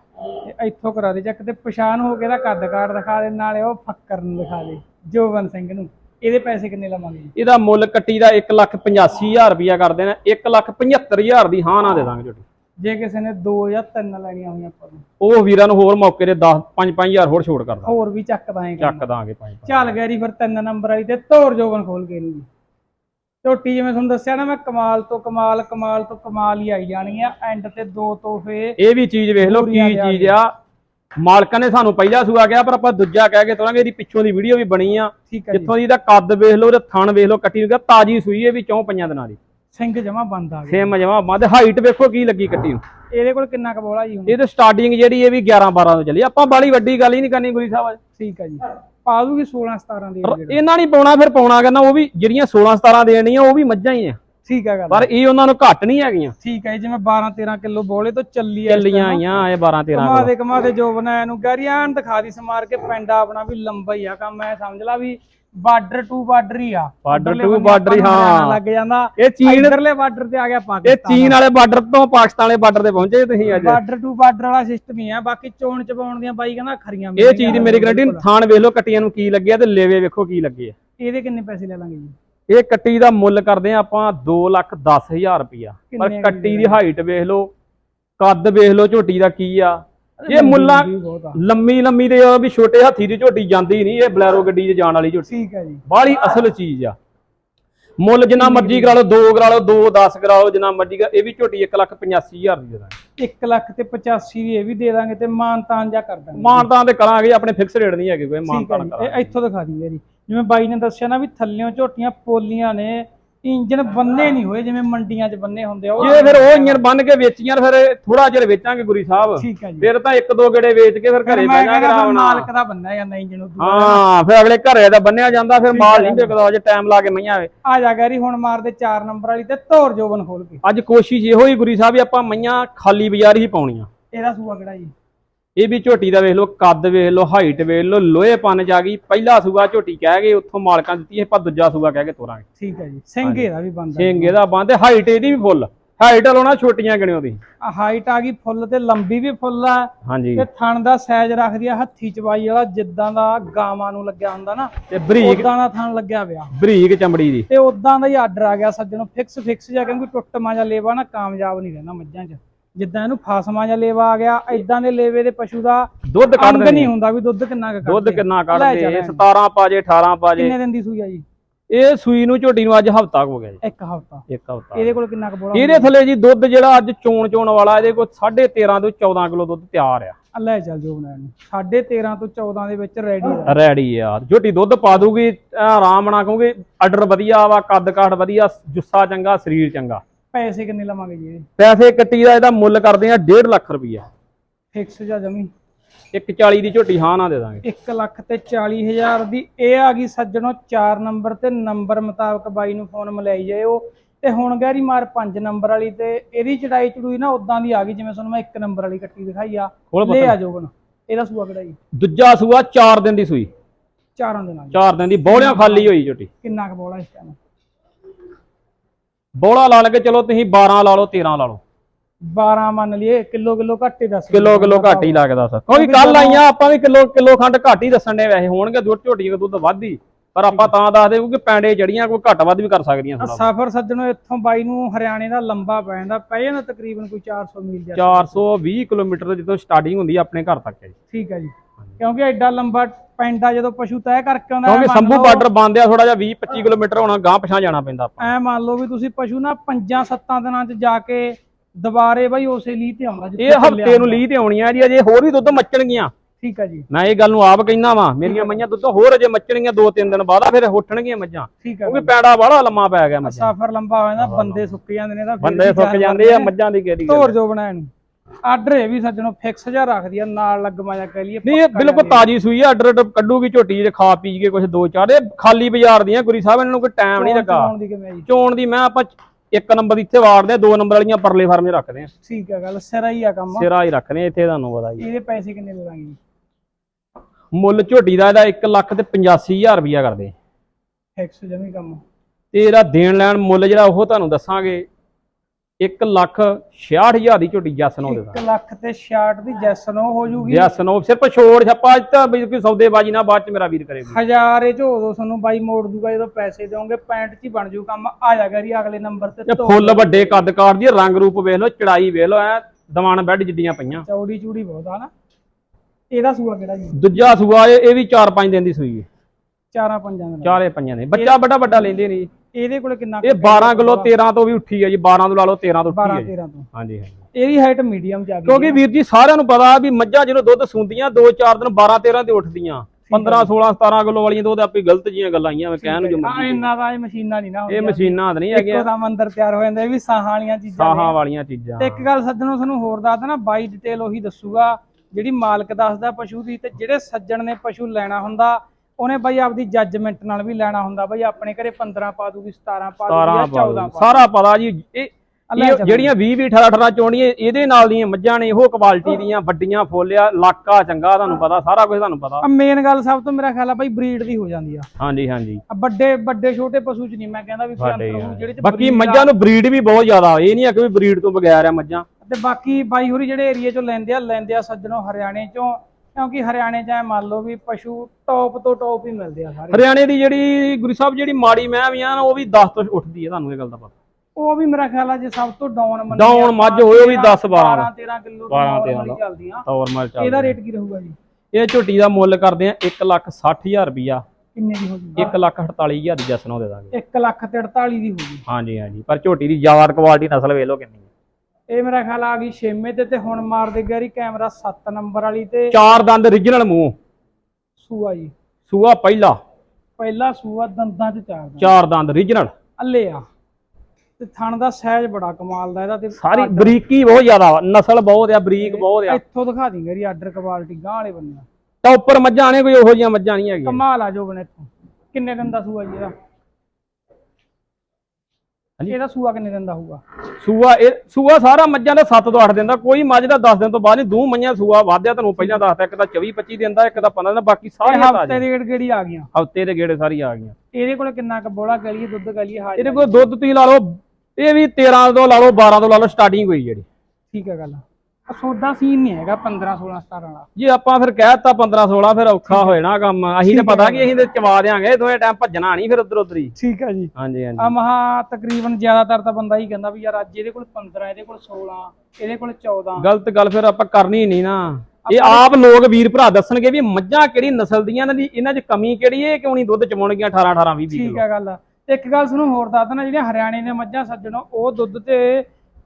ਤੇ ਇੱਥੋਂ ਕਰਾ ਦੇ ਚੈੱਕ ਤੇ ਪਛਾਣ ਹੋ ਕੇ ਦਾ ਕੱਦ ਕਾਰਡ ਦਿਖਾ ਦੇ ਨਾਲੇ ਉਹ ਫੱਕਰ ਨੂੰ ਦਿਖਾ ਦੇ ਜੋਬਨ ਸਿੰਘ ਨੂੰ। ਇਹਦੇ ਪੈਸੇ ਕਿੰਨੇ ਲਵਾਂਗੇ? ਇਹਦਾ ਮੁੱਲ ਕੱਟੀ ਦਾ 185000 ਰੁਪਇਆ ਕਰਦੇ ਨੇ 175000 ਦੀ ਹਾਂ ਨਾ ਦੇ ਦਾਂਗੇ ਝੋਟੀ। ਜੇ ਕਿਸੇ ਨੇ 2 ਜਾਂ 3 ਲੈਣੀਆਂ ਹੋਈਆਂ ਆਪਾਂ ਨੂੰ। ਉਹ ਵੀਰਾਂ ਨੂੰ ਹੋਰ ਮੌਕੇ ਦੇ 10 5 5000 ਹੋਰ ਛੋੜ ਕਰਦਾ ਹੋਰ ਵੀ ਚੱਕ ਦਾਂਗੇ ਚੱਕ ਦਾਂਗੇ ਪੰਜ ਪੰਜ। ਚੱਲ ਗੈਰੀ ਫਿਰ ਤਿੰਨ ਨੰਬਰ ਵਾਲੀ ਤੇ ਤੋਰ ਜੋਬਨ ਖੋਲ ਕੇ ਜੀ ਝੋਟੀ ਜਿਵੇਂ ਤੁਹਾਨੂੰ ਦੱਸਿਆ ਨਾ ਮੈਂ ਕਮਾਲ ਤੋਂ ਕਮਾਲ ਕਮਾਲ ਤੋਂ ਕਮਾਲ ਹੀ ਆਈ ਜਾਣੀ ਆ। ਐਂਡ ਤੇ ਦੋ ਤੋਹਫੇ ਇਹ ਵੀ ਚੀਜ਼ ਵੇਖ ਲਓ ਕੀ ਚੀਜ਼ ਆ। ਮਾਲਕਾਂ ਨੇ ਸਾਨੂੰ ਪਹਿਲਾ ਸੂਆ ਕਿਹਾ ਪਰ ਆਪਾਂ ਦੂਜਾ ਕਹਿ ਕੇ ਤੋਰਾਂਗੇ ਇਹਦੀ ਪਿੱਛੋਂ ਦੀ ਵੀਡੀਓ ਵੀ ਬਣੀ ਆ। ਜਿੱਥੋਂ ਦੀ ਇਹਦਾ ਕੱਦ ਵੇਖ ਲਓ ਤੇ ਥਣ ਵੇਖ ਲਓ ਕੱਟੀ ਨੂੰ ਕਿਹਾ ਤਾਜੀ ਸੂਈ ਇਹ ਵੀ ਚੌਂ ਪੰਜਾਂ ਦਿਨਾਂ ਦੀ। ਸਿੰਘ ਜਮਾ ਬੰਦ ਆ ਗਿਆ। ਸੇਮ ਜਮਾ ਮੱਧ ਹਾਈਟ ਵੇਖੋ ਕੀ ਲੱਗੀ ਕੱਟੀ ਨੂੰ। ਇਹਦੇ ਕੋਲ ਕਿੰਨਾ ਕੁ ਬੋਲਾ ਜੀ ਹੁਣ? ਇਹਦੇ ਸਟਾਰਟਿੰਗ ਜਿਹੜੀ ਇਹ ਵੀ 11 12 ਤੋਂ ਚੱਲੀ ਆਪਾਂ ਬਾਲੀ ਵੱਡੀ ਗੱਲ ਹੀ ਨਹੀਂ ਕਰਨੀ ਗੁਰੀ ਸਾਹਿਬ। ਠੀਕ ਹੈ ਜੀ। ਪਾ ਦੂਗੀ 16 17 ਦੀ। ਇਹਨਾਂ ਨਹੀਂ ਪਾਉਣਾ ਫਿਰ ਪਾਉਣਾ ਕਰਨਾ ਉਹ ਵੀ ਜਿਹੜੀਆਂ 16 17 ਦੇਣੀਆਂ ਉਹ ਵੀ ਮੱਝਾਂ ਹੀ ਆ। ਠੀਕ ਹੈ ਗੱਲ ਪਰ ਇਹ ਉਹਨਾਂ ਨੂੰ ਘੱਟ ਨਹੀਂ ਹੈਗੀਆਂ। ਠੀਕ ਹੈ ਜਿਵੇਂ 12 13 ਕਿਲੋ ਬੋਲੇ ਤੋਂ ਚੱਲੀ ਆ ਚੱਲੀਆਂ ਆਈਆਂ ਇਹ 12 13 ਕਮਾ ਦੇ ਕਮਾ ਦੇ ਜੋ ਬਣਾਇਆ ਨੂੰ ਗਰੀਆਂ ਦਿਖਾ ਦੀ ਸਮਾਰ ਕੇ ਪੈਂਡਾ ਆਪਣਾ ਵੀ ਲੰਬਾ ਹੀ ਆ ਕੰਮ ਐ ਸਮਝ ਲਾ ਵੀ ਬਾਰਡਰ ਟੂ ਬਾਰਡਰ ਹੀ ਆ। to ਬੰਨੇ border ਹੀ, ਹਾਂ। ਲੱਗ ਜਾਂਦਾ। ਇਹ ਚੀਨ ਇਧਰਲੇ ਬਾਰਡਰ ਤੇ ਆ ਗਿਆ ਇਹ ਪਾਕਿਸਤਾਨ ਚੀਨ ਵਾਲੇ ਬਾਰਡਰ ਤੋਂ ਪਾਕਿਸਤਾਨ ਵਾਲੇ ਬਾਰਡਰ ਤੇ ਪਹੁੰਚੇ ਤੁਸੀਂ ਅੱਜ। ਬਾਰਡਰ ਟੂ ਬਾਰਡਰ ਵਾਲਾ ਸਿਸਟਮ ਹੀ ਆ। ਬਾਕੀ ਚੋਣ ਚਪਾਉਣ ਦੀਆਂ ਬਾਈ ਕਹਿੰਦਾ ਖਰੀਆਂ ਇਹ ਚੀਜ਼ ਦੀ ਮੇਰੀ ਗਰੰਟੀ ਥਾਣ ਵੇਖ ਲਓ ਕੱਟੀਆਂ ਨੂੰ ਕੀ ਲੱਗਿਆ ਤੇ ਲੇਵੇ ਵੇਖੋ ਕੀ ਲੱਗੇ ਆ। ਇਹਦੇ ਕਿੰਨੇ ਪੈਸੇ ਲੈ ਲਾਂਗੇ ਜੀ? ਇਹ ਕੱਟੀ ਦਾ ਮੁੱਲ ਕਰਦੇ ਆ ਆਪਾਂ 2 ਲੱਖ 10000 ਰੁਪਇਆ। ਪਰ ਕੱਟੀ ਦੀ ਹਾਈਟ ਵੇਖ ਲਓ ਕੱਦ ਵੇਖ ਲਓ ਝੋਟੀ ਦਾ ਕੀ ਆ। ਇਹ ਮੁੱਲਾਂ ਲੰਮੀ ਲੰਮੀ ਦੇ ਆ ਵੀ ਛੋਟੇ ਹਾਥੀ ਦੀ ਝੋਟੀ ਜਾਂਦੀ ਨਹੀਂ ਇਹ ਬਲੈਰੋ ਗੱਡੀ 'ਚ ਜਾਣ ਵਾਲੀ ਝੋਟੀ। ਠੀਕ ਹੈ ਜੀ। ਬਾਹਲੀ ਅਸਲ ਚੀਜ਼ ਆ। ਮੁੱਲ ਜਿੰਨਾ ਮਰਜ਼ੀ ਕਰਾ ਲਓ 2 ਕਰਾ ਲਓ 2 10 ਕਰਾ ਲਓ ਜਿੰਨਾ ਮਰਜ਼ੀ ਕਰਾ ਇਹ ਵੀ ਝੋਟੀ 185000 ਦੀ ਦੇ ਦਾਂਗੇ। 1 ਲੱਖ ਤੇ 85 ਦੀ ਇਹ ਵੀ ਦੇ ਦਾਂਗੇ ਤੇ ਮਾਨ ਤਾਨ ਜਾ ਕਰ ਦਾਂਗੇ। ਮਾਨਤਾਂ ਤੇ ਕਰਾਂਗੇ ਆਪਣੇ ਫਿਕਸ ਰੇਟ ਨਹੀਂ ਹੈਗੇ ਕੋਈ ਠੀਕ ਹੈ ਮਾਨਤਾਂ ਜੀ। ਕਰਾਂਗੇ। ਇੱਥੋਂ ਦਿਖਾ ਦੀ ਜੀ। ਜਿਵੇਂ ਬਾਈ ਨੇ ਦੱਸਿਆ ਨਾ ਵੀ ਥੱਲਿਓਂ ਝੋਟੀਆਂ ਪੋਲੀਆਂ ਨੇ ਇੰਜਨ ਬੰਨੇ ਨਹੀਂ ਹੋਏ ਜਿਵੇਂ ਮੰਡੀਆਂ 'ਚ ਬੰਨੇ ਹੁੰਦੇ ਆ ਉਹ ਜੇ ਫਿਰ ਉਹ ਇੰਜਨ ਬੰਨ ਕੇ ਵੇਚੀਆਂ ਫਿਰ ਥੋੜਾ ਚਿਰ ਵੇਚਾਂਗੇ ਗੁਰੀ ਸਾਹਿਬ। ਫਿਰ ਤਾਂ ਇੱਕ ਦੋ ਗੇੜੇ ਵੇਚ ਕੇ ਫਿਰ ਘਰੇ ਕਹਿੰਦਾ ਆਰਾਮ ਨਾਲ। ਮਾਲਕ ਦਾ ਬੰਨਿਆ ਜਾਂਦਾ ਇੰਜਨ ਉਦੋਂ ਹਾਂ ਫਿਰ ਅਗਲੇ ਘਰੇ ਦਾ ਬੰਨਿਆ ਜਾਂਦਾ ਫਿਰ ਮਾਲ ਨਹੀਂ ਵਿਕਦਾ ਜੇ ਟਾਈਮ ਲਾ ਕੇ ਮਈਆਂ ਆਵੇ ਆ ਜਾ ਗੈਰੀ ਹੁਣ ਮਾਰਦੇ 4 ਨੰਬਰ ਵਾਲੀ ਤੇ ਧੌਰ ਜੋਬਨ ਖੋਲ ਕੇ। ਅੱਜ ਕੋਸ਼ਿਸ਼ ਇਹੋ ਹੀ ਗੁਰੀ ਸਾਹਿਬ ਆਪਾਂ ਮਈਆਂ ਖਾਲੀ ਬਾਜ਼ਾਰ ਹੀ ਪਾਉਣੀਆਂ। ਇਹਦਾ ਸੂਆ ਕਿਹੜਾ ਜੀ? ਇਹ ਵੀ ਝੋਟੀ ਦਾ ਵੇਖ ਲਓ ਕੱਦ ਵੇਖ ਲਓ ਹਾਈਟ ਵੇਖ ਲਓ ਲੋਹੇ ਪੰਨ ਜਾ ਗਈ ਪਹਿਲਾ ਸੂਆ ਝੋਟੀ ਕਹਿ ਗਏ ਉੱਥੋਂ ਮਾਲਕਾਂ ਦਿੱਤੀ ਇਹ ਆਪਾਂ ਦੂਜਾ ਸੂਆ ਕਹਿ ਕੇ ਤੋਰਾਂਗੇ। ਠੀਕ ਹੈ ਜੀ। ਸਿੰਘ ਇਹਦਾ ਵੀ ਬੰਦਾ ਸਿੰਘ ਇਹਦਾ ਬੰਦ ਹਾਈਟ ਇਹਦੀ ਵੀ ਫੁੱਲ ਹਾਈਟ ਲਾਉਣਾ ਛੋਟੀਆਂ ਗਿਣਿਓ ਦੀ। ਹਾਈਟ ਆ ਗਈ ਫੁੱਲ ਤੇ ਲੰਬੀ ਵੀ ਫੁੱਲ ਆ। ਹਾਂਜੀ। ਤੇ ਥਣ ਦਾ ਸਾਈਜ਼ ਰੱਖਦੀ ਆ ਹੱਥੀ ਚਵਾਈ ਵਾਲਾ ਜਿੱਦਾਂ ਦਾ ਗਾਵਾਂ ਨੂੰ ਲੱਗਿਆ ਹੁੰਦਾ ਨਾ ਤੇ ਬਰੀਕ ਉਦਾਂ ਦਾ ਥਣ ਲੱਗਿਆ ਪਿਆ। ਬਰੀਕ ਚਮੜੀ ਦੀ। ਤੇ ਉਦਾਂ ਦਾ ਹੀ ਆਰਡਰ ਆ ਗਿਆ ਸੱਜਣੋ ਫਿਕਸ ਫਿਕਸ ਜਾਂ ਕਿਉਂਕਿ ਟੁੱਟਮਾ ਜਾਂ ਲੇਵਾ ਨਾ ਕਾਮਯਾਬ ਨਹੀਂ ਰਹਿੰਦਾ ਮੱਝਾਂ 'ਚ। ਜਿੱਦਾਂ ਇਹਨੂੰ ਫਾਸਮਾ ਜਾਂ ਲੇਵਾ ਆ ਗਿਆ ਇਦਾਂ ਦੇ ਲੇਵੇ ਦੇ ਪਸ਼ੂ ਦਾ ਦੁੱਧ ਕੱਢ ਅੰਗ ਨਹੀਂ ਹੁੰਦਾ ਵੀ ਦੁੱਧ ਕਿੰਨਾ ਕੁ ਦੁੱਧ। ਕਿੰਨਾ ਕੱਢਦੇ ਚੱਲ ਇਹ 17 ਪਾਜੇ 18 ਪਾਜੇ ਕਿੰਨੇ ਦਿਨ ਦੀ ਸੂਈ ਆ ਜੀ? ਇਹ ਸੂਈ ਨੂੰ ਝੋਟੀ ਨੂੰ ਅੱਜ ਹਫਤਾ ਹੋ ਗਿਆ ਜੀ। ਇੱਕ ਹਫ਼ਤਾ। ਇੱਕ ਹਫਤਾ। ਇਹਦੇ ਕੋਲ ਕਿੰਨਾ ਕੁ ਬੋਲਾ ਇਹਦੇ ਥੱਲੇ ਜੀ ਦੁੱਧ ਜਿਹੜਾ ਅੱਜ ਚੋਣ ਚੋਣ ਵਾਲਾ ਇਹਦੇ ਕੋਲ 13.5 ਤੋਂ 14 ਕਿਲੋ ਦੁੱਧ ਤਿਆਰ ਆ। ਲੈ ਚੱਲ ਜੋ ਬਣਾਇਆ ਨੂੰ 13.5 ਤੋਂ 14 ਦੇ ਵਿੱਚ ਰੈਡੀ ਆ। ਰੈਡੀ ਆ। ਝੋਟੀ ਦੁੱਧ ਪਾ ਦੂਗੀ ਆਰਾਮ ਨਾਲ ਕਹੂੰਗੇ ਆਰਡਰ ਵਧੀਆ ਵਾ ਕੱਦ ਕਾਠ ਵਧੀਆ ਜੁੱਸਾ ਚੰਗਾ ਸਰੀਰ ਚੰਗਾ। ਪੈਸੇ ਕਿੰਨੇ ਲਵਾਂਗੇ ਜੀ ਇਹਦੇ ਪੈਸੇ ਕੱਟੀ ਦਾ ਇਹਦਾ ਮੁੱਲ ਕਰਦੇ ਆ 1.5 ਲੱਖ ਰੁਪਈਆ। ਫਿਕਸ ਜਾਂ ਜਮੀ। 140 ਦੀ ਝੋਟੀ ਹਾਂ ਨਾ ਦੇ ਦਾਂਗੇ। 1 ਲੱਖ ਤੇ 40 ਹਜ਼ਾਰ ਦੀ ਇਹ ਆ ਗਈ ਸੱਜਣੋ 4 ਨੰਬਰ ਤੇ ਨੰਬਰ ਮੁਤਾਬਕ ਬਾਈ ਨੂੰ ਫੋਨ ਮਿਲਾਈ ਜਾਇਓ। ਤੇ ਹੁਣ ਗੈਰੀ ਮਾਰ 5 ਨੰਬਰ ਵਾਲੀ ਤੇ ਇਹਦੀ ਚੜਾਈ ਚੜੂਈ ਨਾ ਉਦਾਂ ਦੀ ਆ ਗਈ ਜਿਵੇਂ ਤੁਹਾਨੂੰ ਮੈਂ 1 ਨੰਬਰ ਵਾਲੀ ਕੱਟੀ ਦਿਖਾਈ ਆ। ਲੈ ਆ ਜੋਬਨ ਇਹਦਾ ਸੂਆ ਕਿਹੜਾ ਜੀ ਦੂਜਾ ਸੂਆ 4 ਦਿਨ ਦੀ ਸੂਈ। ਚਾਰਾਂ ਦੇ। ਨਾਲ 4 ਦਿਨ ਦੀ ਬੋਲਿਆਂ ਖਾਲੀ ਹੋਈ ਝੋਟੀ। ਕਿੰਨਾ ਕੁ ਬੋਲਾ ਇਸ ਟਾਈਮ ਬੋਲਾ ਲਾ ਲਗੇ ਚਲੋ ਤੁਸੀਂ 12 ਲਾ ਲਓ 13 ਲਾ ਲਓ। 12 ਮੰਨ ਲਈਏ ਕਿਲੋ ਕਿਲੋ ਘੱਟ ਹੀ ਦੱਸ ਕਿਲੋ ਕਿਲੋ ਘੱਟ ਹੀ ਲੱਗਦਾ ਸਰ ਕਿਉਂਕਿ ਕੱਲ ਆਈਆਂ ਆਪਾਂ ਵੀ ਕਿਲੋ ਕਿਲੋ ਖੰਡ ਘੱਟ ਹੀ ਦੱਸਣ ਦੇ ਵੈਸੇ ਹੋਣਗੇ ਦੁੱਧ ਝੋਟੀਆਂ ਦਾ ਦੁੱਧ ਵੱਧ ਹੀ ਪਰ ਆਪਾਂ ਤਾਂ ਦੱਸਦੇ ਕਿਉਂਕਿ ਪੈਂਡੇ ਜੜੀਆਂ ਕੋਈ ਘੱਟ ਵੱਧ ਵੀ ਕਰ ਸਕਦੀਆਂ ਸਫ਼ਰ ਸੱਜਣੋ ਇੱਥੋਂ ਬਾਈ ਨੂੰ ਹਰਿਆਣੇ ਦਾ ਲੰਬਾ ਪੈ ਜਾਂਦਾ ਪੈ ਜਾਂਦਾ ਤਕਰੀਬਨ ਕੋਈ 400 ਮੀਲ ਜਾਂ 420 ਕਿਲੋਮੀਟਰ ਜਿੱਥੋਂ ਸਟਾਰਟਿੰਗ ਹੁੰਦੀ ਹੈ ਆਪਣੇ ਘਰ ਤੱਕ ਹੈ ਜੀ। ਠੀਕ ਹੈ ਜੀ। ਕਿਉਂਕਿ ਐਡਾ ਲੰਬਾ ਪੈਂਡਾ ਜਦੋਂ ਪਸ਼ੂ ਤੈਅ ਕਰਕੇ ਆਉਂਦਾ ਕਿਉਂਕਿ ਸੰਭੂ ਬਾਰਡਰ ਬੰਦ ਆ ਥੋੜਾ ਜਿਹਾ 20 25 ਕਿਲੋਮੀਟਰ ਹੋਣਾ ਗਾਂ ਪਛਾਂ ਜਾਣਾ ਪੈਂਦਾ ਆਪਾਂ। ਐ ਮੰਨ ਲਓ ਵੀ ਤੁਸੀਂ ਪਸ਼ੂ ਨਾ ਪੰਜਾਂ ਸੱਤਾਂ ਦਿਨਾਂ 'ਚ ਜਾ ਕੇ ਦੁਬਾਰੇ ਬਾਈ ਉਸੇ ਲਈ ਤੇ ਆਉਂਦਾ ਇਹ ਹਫ਼ਤੇ ਨੂੰ। ਲੀਹ ਤੇ ਆਉਣੀਆਂ ਜੀ ਅਜੇ ਹੋਰ ਵੀ ਦੁੱਧ ਮੱਚਣਗੀਆਂ। ਠੀਕ ਆ ਜੀ। ਮੈਂ ਇਹ ਗੱਲ ਨੂੰ ਆਪ ਕਹਿਣਾ ਵਾਂ ਮੇਰੀਆਂ ਮਈਆਂ ਦੁੱਧੋਂ ਹੋਰ ਅਜੇ ਮੱਚਣਗੀਆਂ ਦੋ ਤਿੰਨ ਦਿਨ ਬਾਅਦ ਆ ਫਿਰ ਉੱਠਣਗੀਆਂ ਮੱਝਾਂ। ਆ ਕਿਉਂਕਿ ਪੈੜਾ ਬਾਹਲਾ ਲੰਮਾ ਪੈ ਗਿਆ ਮੱਝਾਂ। ਸਫ਼ਰ ਲੰਬਾ ਹੋ ਜਾਂਦਾ ਬੰਦੇ ਸੁੱਕ ਜਾਂਦੇ ਨੇ ਤਾਂ ਬੰਦੇ ਸੁੱਕ ਜਾਂਦੇ ਆ ਮੱਝਾਂ ਦੀ ਕਿਹੜੀ ਧੋਰ ਜੋ ਬਣਾਇਆ ਨੂੰ। ਆਰਡਰ ਇਹ ਵੀ ਸੱਜਣੋ ਫਿਕਸ ਜਿਹਾ ਰੱਖਦੀ ਆ ਨਾਲ ਲੱਗਮਾ ਜਾਂ ਕਹਿ ਲਈਏ ਨਹੀਂ ਇਹ ਬਿਲਕੁਲ ਤਾਜੀ ਸੂਈ ਆ ਅੱਡ ਕੱਢੂਗੀ ਝੋਟੀ ਜੇ ਖਾ ਪੀ ਕੇ ਕੁਝ ਦੋ ਚਾਰ ਇਹ ਖਾਲੀ ਬਾਜ਼ਾਰ ਦੀਆਂ ਗੁਰੀ ਸਾਹਿਬ ਇਹਨਾਂ ਨੂੰ ਕੋਈ ਟਾਈਮ ਨਹੀਂ ਲੱਗਾ। ਜੀ? ਚੋਣ ਦੀ ਮੈਂ ਆਪਾਂ ਇੱਕ ਨੰਬਰ ਇੱਥੇ ਵਾੜਦੇ ਆ ਦੋ ਨੰਬਰ ਵਾਲੀਆਂ ਪਰਲੇ ਫਾਰਮ 'ਚ ਰੱਖਦੇ ਆ। ਠੀਕ ਆ ਗੱਲ ਸਿਰਾ ਹੀ ਆ ਕੰਮ। ਸਿਰਾ ਹੀ ਰੱਖਦੇ ਆ ਇੱਥੇ ਤੁਹਾਨੂੰ ਪਤਾ ਜੀ ਇਹਦੇ ਪੈਸੇ ਕਿੰਨੇ ਜੀ ਮੁੱਲ ਝੋਟੀ ਦਾ ਇਹਦਾ 1 ਲੱਖ ਤੇ 85000 ਰੁਪਇਆ ਕਰਦੇ। ਫਿਕਸ ਜਮੀ ਕੰਮ। ਤੇ ਇਹਦਾ ਦੇਣ ਲੈਣ ਮੁੱਲ ਜਿਹੜਾ ਉਹ ਤੁਹਾਨੂੰ ਦੱਸਾਂਗੇ। 1 ਲੱਖ 66000 ਦੀ ਝੋਟੀ ਜੱਸ ਨੂੰ ਦੇਦਾ 1 ਲੱਖ ਤੇ 66 ਦੀ ਜੈਸ ਨੋ ਹੋ ਜੂਗੀ। ਜੱਸ ਨੂੰ ਸਿਰਫ ਛੋੜ ਛੱਪਾ ਅੱਜ ਤਾਂ ਕੋਈ ਸੌਦੇਬਾਜੀ ਨਾ ਬਾਅਦ ਚ ਮੇਰਾ ਵੀਰ ਕਰੇਗੀ। ਹਜ਼ਾਰੇ ਚ ਉਦੋਂ ਤੁਹਾਨੂੰ ਬਾਈ ਮੋੜ ਦੂਗਾ ਜਦੋਂ ਪੈਸੇ ਦਿਓਗੇ 65 ਚ ਹੀ ਬਣ ਜੂ ਕੰਮ। ਆ ਜਾ ਕਰੀ ਅਗਲੇ ਨੰਬਰ ਤੇ ਇਹ ਫੁੱਲ ਵੱਡੇ ਕੱਦ ਕਾਰ ਦੀ ਰੰਗ ਰੂਪ ਵੇਖ ਲਓ ਚੜਾਈ ਵੇਖ ਲਓ ਐ ਦੀਵਾਨ ਬੈੱਡ ਜਿੱਡੀਆਂ ਪਈਆਂ। ਚੌੜੀ ਚੂੜੀ ਬਹੁਤ ਆ ਨਾ। ਇਹਦਾ ਸੂਆ ਕਿਹੜਾ ਜੀ? ਦੂਜਾ ਸੂਆ ਇਹ ਇਹ ਵੀ 4-5 ਦਿਨ ਦੀ ਸੂਈ ਹੈ। ਚਾਰਾਂ ਪੰਜਾਂ ਦਾ। ਚਾਰੇ ਪੰਜਾਂ ਦੇ। ਬੱਚਾ ਵੱਡਾ ਵੱਡਾ ਲੈਂਦੇ ਨਹੀਂ ਇਹਦੇ ਕੋਲ ਕਿੰਨਾ ਇਹ 12 ਕਿਲੋ 13 ਤੋਂ ਵੀ ਉੱਠੀ ਹੈ ਜੀ 12 ਤੋਂ ਲਾ ਲਓ 13 ਤੋਂ 12 ਉੱਠੀ ਹੈ 13 ਤੋਂ। ਹਾਂਜੀ ਹਾਂਜੀ। ਇਹਦੀ ਹਾਈਟ ਮੀਡੀਅਮ ਚ ਆ। ਗਈ ਕਿਉਂਕਿ ਵੀਰ ਜੀ ਸਾਰਿਆਂ ਨੂੰ ਪਤਾ ਵੀ ਮੱਝਾਂ ਜਦੋਂ ਦੁੱਧ ਸੁੰਦੀਆਂ 2-4 ਦਿਨ 12-13 ਤੇ ਉੱਠਦੀਆਂ। 15 16 17 ਕਿਲੋ ਵਾਲੀਆਂ ਤਾਂ ਉਹਦੇ ਆਪੇ ਗਲਤ ਜੀਆਂ ਗੱਲਾਂ ਆਈਆਂ ਮੈਂ ਕਹਿਣ ਨੂੰ ਜੋ। ਹਾਂ ਇੰਨਾ ਦਾ ਇਹ ਮਸ਼ੀਨਾਂ ਨਹੀਂ ਨਾ ਇਹ ਮਸ਼ੀਨਾਂ ਤਾਂ ਨਹੀਂ ਹੈਗੀਆਂ ਇੱਕੋ ਦਮ ਅੰਦਰ ਤਿਆਰ ਹੋ ਜਾਂਦਾ ਇਹ ਵੀ ਸਾਹਾਂ ਵਾਲੀਆਂ ਚੀਜ਼ਾਂ ਸਾਹਾਂ ਵਾਲੀਆਂ ਚੀਜ਼ਾਂ। ਤੇ ਇੱਕ ਗੱਲ ਸੱਜਣੋ ਤੁਹਾਨੂੰ ਹੋਰ ਦੱਸਦਾ ਨਾ ਬਾਈ ਡਿਟੇਲ ਉਹੀ ਦੱਸੂਗਾ ਜਿਹੜੀ ਮਾਲਕ ਦੱਸਦਾ ਪਸ਼ੂ ਦੀ ਤੇ ਜਿਹੜੇ ਸੱਜਣ ਨੇ ਪਸ਼ੂ ਲੈਣਾ ਹੁੰਦਾ ਉਹਨੇ ਬਾਈ ਆਪਦੀ ਜੱਜਮੈਂਟ ਨਾਲ ਵੀ ਲੈਣਾ ਹੁੰਦਾ ਬਾਈ ਆਪਣੇ ਘਰੇ 15 ਪਾ ਦੂਗੀ 17 ਪਾ 17 ਦੂਗੀ ਜਾਂ 14 ਪਾ ਸਾਰਾ ਪਤਾ ਜੀ। ਇਹ। ਜਿਹੜੀਆਂ 20 20 18 18 ਚੋਣੀਆਂ ਇਹਦੇ ਨਾਲ ਦੀਆਂ ਮੱਝਾਂ ਨੇ ਇਹੋ ਕੁਆਲਿਟੀ ਦੀਆਂ ਵੱਡੀਆਂ ਫੋਲਿਆ ਇਲਾਕਾ ਚੰਗਾ ਤੁਹਾਨੂੰ ਪਤਾ ਸਾਰਾ ਕੁਝ ਤੁਹਾਨੂੰ ਪਤਾ। ਮੇਨ ਗੱਲ ਸਭ ਤੋਂ ਮੇਰਾ ਖਿਆਲ ਆ ਬਾਈ ਬਰੀਡ ਦੀ ਹੋ ਜਾਂਦੀ ਆ। ਹਾਂਜੀ ਹਾਂਜੀ। ਵੱਡੇ ਵੱਡੇ ਛੋਟੇ ਪਸ਼ੂ ਚ ਨਹੀਂ ਮੈਂ ਕਹਿੰਦਾ ਵੀ ਜਿਹੜੇ ਬਾਕੀ। ਮੱਝਾਂ ਨੂੰ ਬਰੀਡ ਵੀ ਬਹੁਤ ਜ਼ਿਆਦਾ ਇਹ ਨਹੀਂ ਆ ਕਿ ਵੀ ਬਰੀਡ ਤੋਂ ਬਗੈਰ ਆ ਮੱਝਾਂ। ਤੇ ਬਾਕੀ ਬਾਈ ਹੋਰੀ ਜਿਹੜੇ ਏਰੀਆ ਚੋਂ ਲੈਂਦੇ ਆ ਲੈਂਦੇ ਆ ਸੱਜਣੋ ਹਰਿਆਣੇ ਚੋਂ ਕਿਉਂਕਿ ਹਰਿਆਣੇ ਚ ਐ ਮੰਨ ਲਓ ਵੀ ਪਸ਼ੂ ਟੌਪ ਤੋਂ ਟੌਪ ਹੀ ਮਿਲਦੇ ਆ ਸਾਰੇ। ਹਰਿਆਣੇ ਦੀ ਜਿਹੜੀ ਗੁਰੂ ਸਾਹਿਬ ਜਿਹੜੀ ਮਾੜੀ ਮੈਂ ਵੀ ਆ ਨਾ ਉਹ ਵੀ 10 ਤੋਂ ਉੱਠਦੀ ਹੈ ਤੁਹਾਨੂੰ ਇਹ ਗੱਲ ਦਾ ਪਤਾ। ਉਹ ਵੀ ਮੇਰਾ ਖਿਆਲ ਆ ਜੇ ਸਭ ਤੋਂ ਡਾਊਨ ਮੰਨੀ ਆਪਾਂ, ਮੱਝ ਹੋਏ ਉਹ ਵੀ 10 12 12 13 ਕਿਲੋ 12 12 13 ਚੱਲਦੀਆਂ ਤੌਰ ਮਾਰ ਚੱਲ ਇਹਦਾ ਰੇਟ ਕੀ ਰਹੂਗਾ ਜੀ? ਇਹ ਝੋਟੀ ਦਾ ਮੁੱਲ ਕਰਦੇ ਆ 1 ਲੱਖ 60000 ਰੁਪਿਆ ਕਿੰਨੇ ਦੀ ਹੋ ਜੂਗੀ? 1 ਲੱਖ 48000 ਦੀ ਜਸਨੋਂ ਦੇ ਦਾਂਗੇ। 1 ਲੱਖ ਤੇ 48 ਦੀ ਹੋਊਗੀ ਹਾਂਜੀ ਹਾਂਜੀ। ਪਰ ਝੋਟੀ ਦੀ ਜਾਵਾਰ ਕੁਆਲਿਟੀ ਨਸਲ ਵੇਖ ਲਓ ਕਿੰਨੀ ਹੈ ਇਹ ਮੇਰਾ ਖਿਆਲ ਆ ਗਈ ਛੇਵੇਂ ਤੇ ਤੇ ਹੁਣ ਮਾਰ ਦੇ ਗੈਰੀ ਕੈਮਰਾ 7 ਨੰਬਰ ਵਾਲੀ ਤੇ। ਚਾਰ ਦੰਦ origignal ਮੂੰਹ। ਸੂਆ ਜੀ। ਸੂਆ ਪਹਿਲਾ। ਪਹਿਲਾ ਸੂਆ ਦੰਦਾਂ ਚ ਚਾਰ ਦਾ ਚਾਰ ਦੰਦ origignal ਅੱਲੇ ਆ। ਤੇ ਥਣ ਦਾ ਸਾਈਜ਼ ਬੜਾ ਕਮਾਲ ਦਾ ਇਹਦਾ ਤੇ ਸਾਰੀ ਬਰੀਕੀ ਬਹੁਤ ਜ਼ਿਆਦਾ ਵਾ ਨਸਲ ਬਹੁਤ ਆ ਬਰੀਕ ਬਹੁਤ ਆ। ਇੱਥੋਂ ਦਿਖਾ ਦੀ ਗੈਰੀ ਆਰਡਰ ਕੁਆਲਿਟੀ ਗਾਂ ਵਾਲੇ ਬੰਦੇ ਟੌਪਰ ਮੱਝਾਂ ਨੇ ਕੋਈ ਉਹੋ ਜਿਹੀਆਂ ਮੱਝਾਂ ਨਹੀਂ ਹੈਗੀਆਂ। ਕਮਾਲ ਆ ਜੋ ਬਣੇ ਇੱਥੋਂ। ਕਿੰਨੇ ਦਿਨ ਦਾ ਸੂਆ ਜੀ ਇਹਦਾ? ਇਹਦਾ ਸੂਆ ਕਿੰਨੇ ਦਿਨ ਦਾ ਹੋਊਗਾ? ਸੂਆ ਇਹ ਸੂਆ ਸਾਰਾ ਮੱਝਾਂ ਦਾ 7 ਤੋਂ 8 ਦਿਨ ਦਾ ਕੋਈ ਮੱਝ ਦਾ 10 ਦਿਨ ਤੋਂ ਬਾਅਦ ਨਹੀਂ ਦੋ ਮੱਝਾਂ ਸੂਆ ਵਾਧਿਆ ਤੁਹਾਨੂੰ ਪਹਿਲਾਂ ਦੱਸਤਾ ਇੱਕ ਤਾਂ 24 25 ਦਿਨ ਦਾ ਇੱਕ ਤਾਂ 15 ਦਿਨ ਬਾਕੀ ਸਾਰੇ ਹਫ਼ਤੇ ਦੀ ਗੇੜ ਗੇੜੀ ਆ ਗਈਆਂ? ਹਫ਼ਤੇ ਦੇ ਗੇੜੇ ਸਾਰੀ ਆ ਗਈਆਂ। ਇਹਦੇ ਕੋਲ ਕਿੰਨਾ ਕ ਬੋਲਾ ਲਈਏ ਦੁੱਧ ਲਈਏ ਹਾਜ਼ਰ ਇਹਦੇ ਕੋਲ ਦੁੱਧ ਤੁਸੀਂ ਲਾ ਲਓ ਇਹ ਵੀ 13 ਤੋਂ ਲਾ ਲਓ 12 ਤੋਂ ਲਾ ਲਓ ਸਟਾਰਟਿੰਗ ਹੋਈ ਜਿਹੜੀ। ਠੀਕ ਹੈ ਗੱਲ। ਸੌਦਾ ਸੀਨ ਨਹੀਂ ਹੈਗਾ 15 16 17 ਵਾਲਾ। ਜੇ ਆਪਾਂ ਫਿਰ ਕਹਿਤਾ 15 16 ਫਿਰ ਔਖਾ ਹੋ। ਜਾਣਾ ਕੰਮ। ਅਸੀਂ ਤਾਂ ਪਤਾ ਕਿ ਅਸੀਂ ਤੇ ਚਵਾ ਦਿਆਂਗੇ ਦੋਵੇਂ ਟਾਈਮ ਭੱਜਣਾ ਨਹੀਂ ਫਿਰ ਉਧਰ ਉਧਰ ਹੀ। ਠੀਕ ਹੈ ਜੀ। ਹਾਂਜੀ ਹਾਂਜੀ। ਆ ਮਹਾ ਤਕਰੀਬਨ ਜ਼ਿਆਦਾਤਰ ਤਾਂ ਬੰਦਾ ਹੀ ਕਹਿੰਦਾ ਵੀ ਯਾਰ ਅੱਜ ਇਹਦੇ ਕੋਲ 15 ਇਹਦੇ ਕੋਲ 16 ਇਹਦੇ ਕੋਲ 14 ਗਲਤ ਗੱਲ ਫਿਰ ਆਪਾਂ ਕਰਨੀ ਨਹੀਂ ਨਾ। ਇਹ ਆਪ ਲੋਕ ਵੀਰ ਭਰਾ ਦੱਸਣਗੇ ਵੀ ਮੱਝਾਂ ਕਿਹੜੀ ਨਸਲ ਦੀਆਂ ਇਹਨਾਂ ਦੀ ਇਹਨਾਂ 'ਚ ਕਮੀ ਕਿਹੜੀ ਹੈ ਕਿਉਂ ਨਹੀਂ ਦੁੱਧ ਚਵਾਉਣਗੀਆਂ 18 18 20 20 ਠੀਕ ਹੈ ਗੱਲ। ਇੱਕ ਗੱਲ ਤੁਹਾਨੂੰ ਹੋਰ ਦੱਸ ਦੇਣਾ ਜਿਹੜੀਆਂ ਹਰਿਆਣੇ ਦੀਆਂ ਮੱਝਾਂ ਸੱਜਣੋ ਉਹ ਦੁੱਧ ਤੇ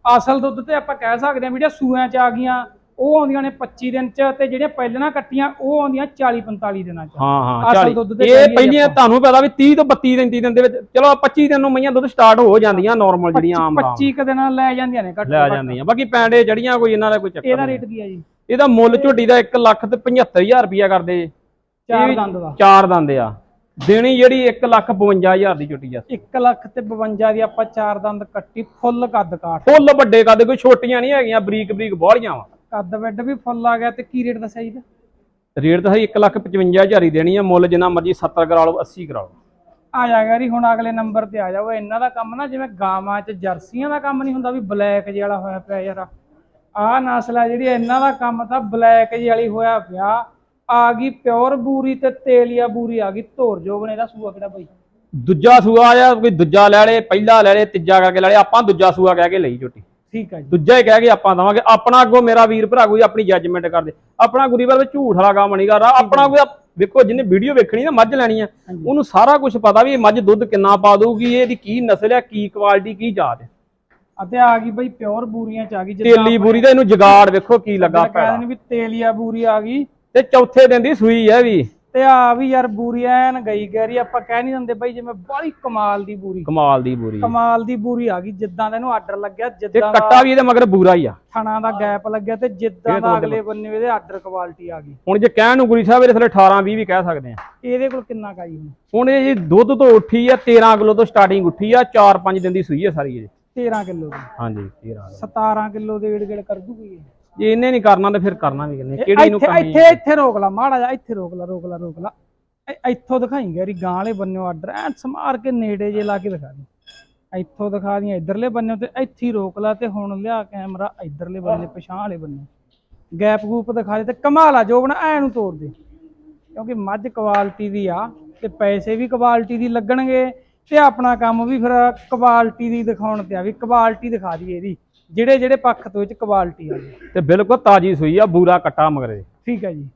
ਅਸਲ ਦੁੱਧ ਤੇ ਆਪਾਂ ਕਹਿ ਸਕਦੇ ਹਾਂ ਵੀ ਜਿਹੜੀਆਂ ਸੂਆਂ ਚ ਆ ਗਈਆਂ ਉਹ ਆਉਂਦੀਆਂ ਨੇ 25 ਦਿਨ ਚ ਤੇ ਜਿਹੜੀਆਂ ਪਹਿਲਾਂ ਕੱਟੀਆਂ ਉਹ ਆਉਂਦੀਆਂ 40 45 ਦਿਨਾਂ ਚ। ਹਾਂ ਹਾਂ ਅਸਲ 40 ਦੁੱਧ ਤੇ ਇਹ ਕਹੀਏ ਪਹਿਲੀਆਂ ਆਪਾਂ। ਤੁਹਾਨੂੰ ਪਤਾ ਵੀ 30 ਤੋਂ 32 35 ਦਿਨ ਦੇ ਵਿੱਚ ਚਲੋ 25 ਦਿਨ ਨੂੰ ਮਈਆਂ ਦੁੱਧ ਸਟਾਰਟ ਹੋ ਜਾਂਦੀਆਂ ਨਾਰਮਲ ਜਿਹੜੀਆਂ ਆਮ ਆਮ। 25 ਕ ਦਿਨਾਂ ਲੈ ਜਾਂਦੀਆਂ ਨੇ ਘੱਟ ਲੈ ਘੱਟ। ਜਾਂਦੀਆਂ। ਬਾਕੀ ਪੈਂਡੇ ਜੜੀਆਂ ਕੋਈ ਇਹਨਾਂ ਦਾ ਕੋਈ ਚੱਕਰ ਇਹਦਾ ਨਹੀਂ। ਰੇਟ ਕੀ ਹੈ ਜੀ? ਇਹਦਾ ਮੁੱਲ ਝੋਟੀ ਦਾ 1 ਲੱਖ ਤੇ 75000 ਰੁਪਇਆ ਕਰਦੇ। ਜੇ ਚਾਰ ਵੀ ਦੰਦ ਦਾ। ਚਾਰ ਦੰਦ ਆ। ਦੇਣੀ ਜਿਹੜੀ 1 ਲੱਖ 52000 ਦੀ ਝੋਟੀ ਆ। 1 ਲੱਖ ਤੇ 52 ਦੀ ਆਪਾਂ ਚਾਰ ਦੰਦ ਕੱਟੀ ਫੁੱਲ ਕੱਦ ਕਾਠ। ਫੁੱਲ ਵੱਡੇ ਕੱਦ ਕੋਈ ਛੋਟੀਆਂ ਨਹੀਂ ਹੈਗੀਆਂ ਬਰੀਕ ਬਰੀਕ ਬਾਹਲੀਆਂ ਵਾ। ਕੱਦ ਵੱਡ ਵੀ ਫੁੱਲ ਆ ਗਿਆ ਤੇ ਕੀ ਰੇਟ ਦੱਸਿਆ ਜੀ ਇਹਦਾ? ਰੇਟ ਤਾਂ ਹੈ 1 ਲੱਖ 55000 ਹੀ ਦੇਣੀ ਆ ਮੁੱਲ ਜਿੰਨਾ ਮਰਜ਼ੀ 70 ਕਰਾ ਲਓ 80 ਕਰਾ ਲਓ। ਆ ਜਾਏਗਾ ਜੀ ਹੁਣ ਅਗਲੇ ਨੰਬਰ ਤੇ ਆ ਜਾਓ। ਇਹਨਾਂ ਦਾ ਕੰਮ ਨਾ ਜਿਵੇਂ ਗਾਵਾਂ 'ਚ ਜਰਸੀਆਂ ਦਾ ਕੰਮ ਨਹੀਂ ਹੁੰਦਾ ਵੀ ਬਲੈਕ ਜਿਹੇ ਵਾਲਾ ਹੋਇਆ ਪਿਆ ਯਾਰ। ਆਹ ਨਸਲ ਆ ਜਿਹੜੀ ਇਹਨਾਂ ਦਾ ਕੰਮ ਤਾਂ ਬਲੈਕ ਜਿਹੀ ਵਾਲੀ ਹੋਇਆ ਪਿਆ। ਆ ਗਈ ਪਿਓਰ ਬੂਰੀ ਤੇ ਤੇਲੀਆ ਬੂਰੀ ਆ ਗਈ ਧੋਰ ਜੋਗਣੇ ਦਾ ਸੂਆ ਕਿਹੜਾ ਬਈ? ਦੂਜਾ ਸੂਆ ਆ ਕੋਈ ਦੂਜਾ ਲੈ ਲੇ ਪਹਿਲਾ ਲੈ ਲੇ ਤੀਜਾ ਕਰਕੇ ਲੈ ਲੇ ਆਪਾਂ ਦੂਜਾ ਸੂਆ ਕਹਿ ਕੇ ਲਈ ਝੋਟੀ। ਠੀਕ ਜੀ। ਦੂਜਾ ਹੀ ਕਹਿ ਕੇ ਆਪਾਂ ਦਵਾਂਗੇ ਆਪਣਾ ਅੱਗੋਂ ਮੇਰਾ ਵੀਰ ਭਰਾ ਕੋਈ ਆਪਣੀ ਜੱਜਮੈਂਟ ਕਰਦੇ ਆਪਣਾ ਗੁਰੀਵਾਰ ਵਿੱਚ ਝੂਠ ਵਾਲਾ ਕੰਮ ਨਹੀਂ ਕਰਦਾ ਆਪਣਾ ਕੋਈ ਵੇਖੋ ਜਿਹਨੇ ਵੀਡੀਓ ਵੇਖਣੀ ਨਾ ਮੱਝ ਲੈਣੀ ਆ। ਉਹਨੂੰ ਸਾਰਾ ਕੁਝ ਪਤਾ ਵੀ ਇਹ ਮੱਝ ਦੁੱਧ ਕਿੰਨਾ ਪਾ ਦਊਗੀ ਇਹਦੀ ਕੀ ਨਸਲ ਆ ਕੀ ਕੁਆਲਿਟੀ ਕੀ ਜਾਤ ਹੈ ਅਤੇ ਆ ਗਈ ਬਈ ਪਿਓਰ ਬੂਰੀਆਂ ਚ ਆ ਗਈ ਤੇਲੀ ਬੂਰੀ ਦਾ ਇਹਨੂੰ ਜਗਾੜ ਵੇਖੋ ਕੀ ਲੱਗਾ ਕਹਿੰਦੇ ਪੈੜਾ ਨੇ ਵੀ ਤੇਲੀਆ ਬੂਰੀ ਆ ਗਈ ਤੇ ਚੌਥੇ ਦਿਨ ਦੀ ਸੂਈ ਹੈ ਵੀ। ਤੇ ਆ ਵੀ ਯਾਰ ਬੂਰੀ ਐਨ ਗਈ ਗੈਰੀ ਆਪਾਂ ਕਹਿ ਨਹੀਂ ਦਿੰਦੇ ਬਈ ਜਿਵੇਂ ਬੜੀ ਕਮਾਲ ਦੀ ਬੂਰੀ। ਕਮਾਲ ਦੀ ਬੂਰੀ। ਕਮਾਲ ਦੀ ਬੂਰੀ ਆ ਗਈ ਜਿੱਦਾਂ ਦਾ ਇਹਨੂੰ ਆਰਡਰ ਲੱਗਿਆ ਤੇ ਜਿੱਦਾਂ ਕੱਟਾ ਦਾ ਵੀ ਇਹਦੇ ਮਗਰ ਬੂਰਾ ਹੀ ਆ। ਥਣਾ ਦਾ ਗੈਪ ਲੱਗਿਆ ਤੇ ਜਿੱਦਾਂ ਦਾ ਅਗਲੇ ਬੰਨੇ ਇਹਦੇ ਆਰਡਰ ਕੁਆਲਿਟੀ ਆ ਗਈ। ਹੁਣ ਜੇ ਕਹਿਣ ਨੂੰ ਗੁਰੀ ਸਾਹਿਬ ਇਹਦੇ ਥੱਲੇ 18 20 ਵੀ ਕਹਿ ਸਕਦੇ ਆ। ਇਹਦੇ ਕੋਲ ਕਿੰਨਾ ਕਾਈ ਹੁਣ? ਹੁਣ ਇਹ ਜੀ ਦੁੱਧ ਤੋਂ ਉੱਠੀ ਆ 13 ਕਿਲੋ ਤੋਂ ਸਟਾਰਟਿੰਗ ਉੱਠੀ ਆ 4-5 ਦਿਨ ਦੀ ਸੂਈ ਆ ਸਾਰੀ ਇਹ। 13 ਕਿਲੋ ਦੀ। ਹਾਂਜੀ 13 17 ਕਿਲੋ ਦੇ ਏੜ ਗੇੜ ਕਰ ਦੂਗੀ ਇਹ। ਜੇ ਇਹਨੇ ਨਹੀਂ ਕਰਨਾ ਤਾਂ ਫਿਰ ਕਰਨਾ ਵੀ ਕਿੰਨੇ ਕਿਹੜੀ ਨੂੰ ਕਰਨੀ ਇੱਥੇ ਇੱਥੇ ਰੋਕ ਲਾ ਮਾੜਾ ਜਾ ਇੱਥੇ ਰੋਕ ਲਾ ਰੋਕ ਲਾ ਰੋਕ ਲਾ। ਇੱਥੋਂ ਦਿਖਾਈ ਗੈਰੀ ਗਾਂ ਵਾਲੇ ਬੰਨਿਓ ਆਰਡਰ ਐ ਸਮਾਰ ਕੇ ਨੇੜੇ ਜੇ ਲਾ ਕੇ ਦਿਖਾ ਦੀ। ਇੱਥੋਂ ਦਿਖਾ ਦੀਆਂ ਇਧਰਲੇ ਬੰਨਿਓ ਤੇ ਇੱਥੇ ਹੀ ਰੋਕ ਲਾ ਤੇ ਹੁਣ ਲਿਆ ਕੈਮਰਾ ਇਧਰਲੇ ਬੰਨੇ ਪਛਾਂ ਵਾਲੇ ਬੰਨੇ ਗੈਪ ਗੂਪ ਦਿਖਾ ਦੇ ਤੇ ਕਮਾਲ ਆ ਜੋ ਬਣਾ ਐ ਨੂੰ ਤੋੜ ਦੇ। ਕਿਉਂਕਿ ਮੱਝ ਕੁਆਲਿਟੀ ਦੀ ਆ ਤੇ ਪੈਸੇ ਵੀ ਕੁਆਲਿਟੀ ਦੀ ਲੱਗਣਗੇ ਤੇ ਆਪਣਾ ਕੰਮ ਵੀ ਫਿਰ ਕੁਆਲਿਟੀ ਦੀ ਦਿਖਾਉਣ ਤੇ ਆ ਵੀ ਕੁਆਲਿਟੀ ਦਿਖਾ ਦਈਏ ਇਹਦੀ। ਜਿਹੜੇ ਜਿਹੜੇ ਪੱਖ ਤੋਂ ਇਹ ਚ ਕੁਆਲਿਟੀ ਆ ਜੀ। ਤੇ ਬਿਲਕੁਲ ਤਾਜੀ ਸੂਈ ਆ ਬੂਰਾ ਕੱਟਾ ਮਗਰੇ ਠੀਕ ਹੈ ਜੀ।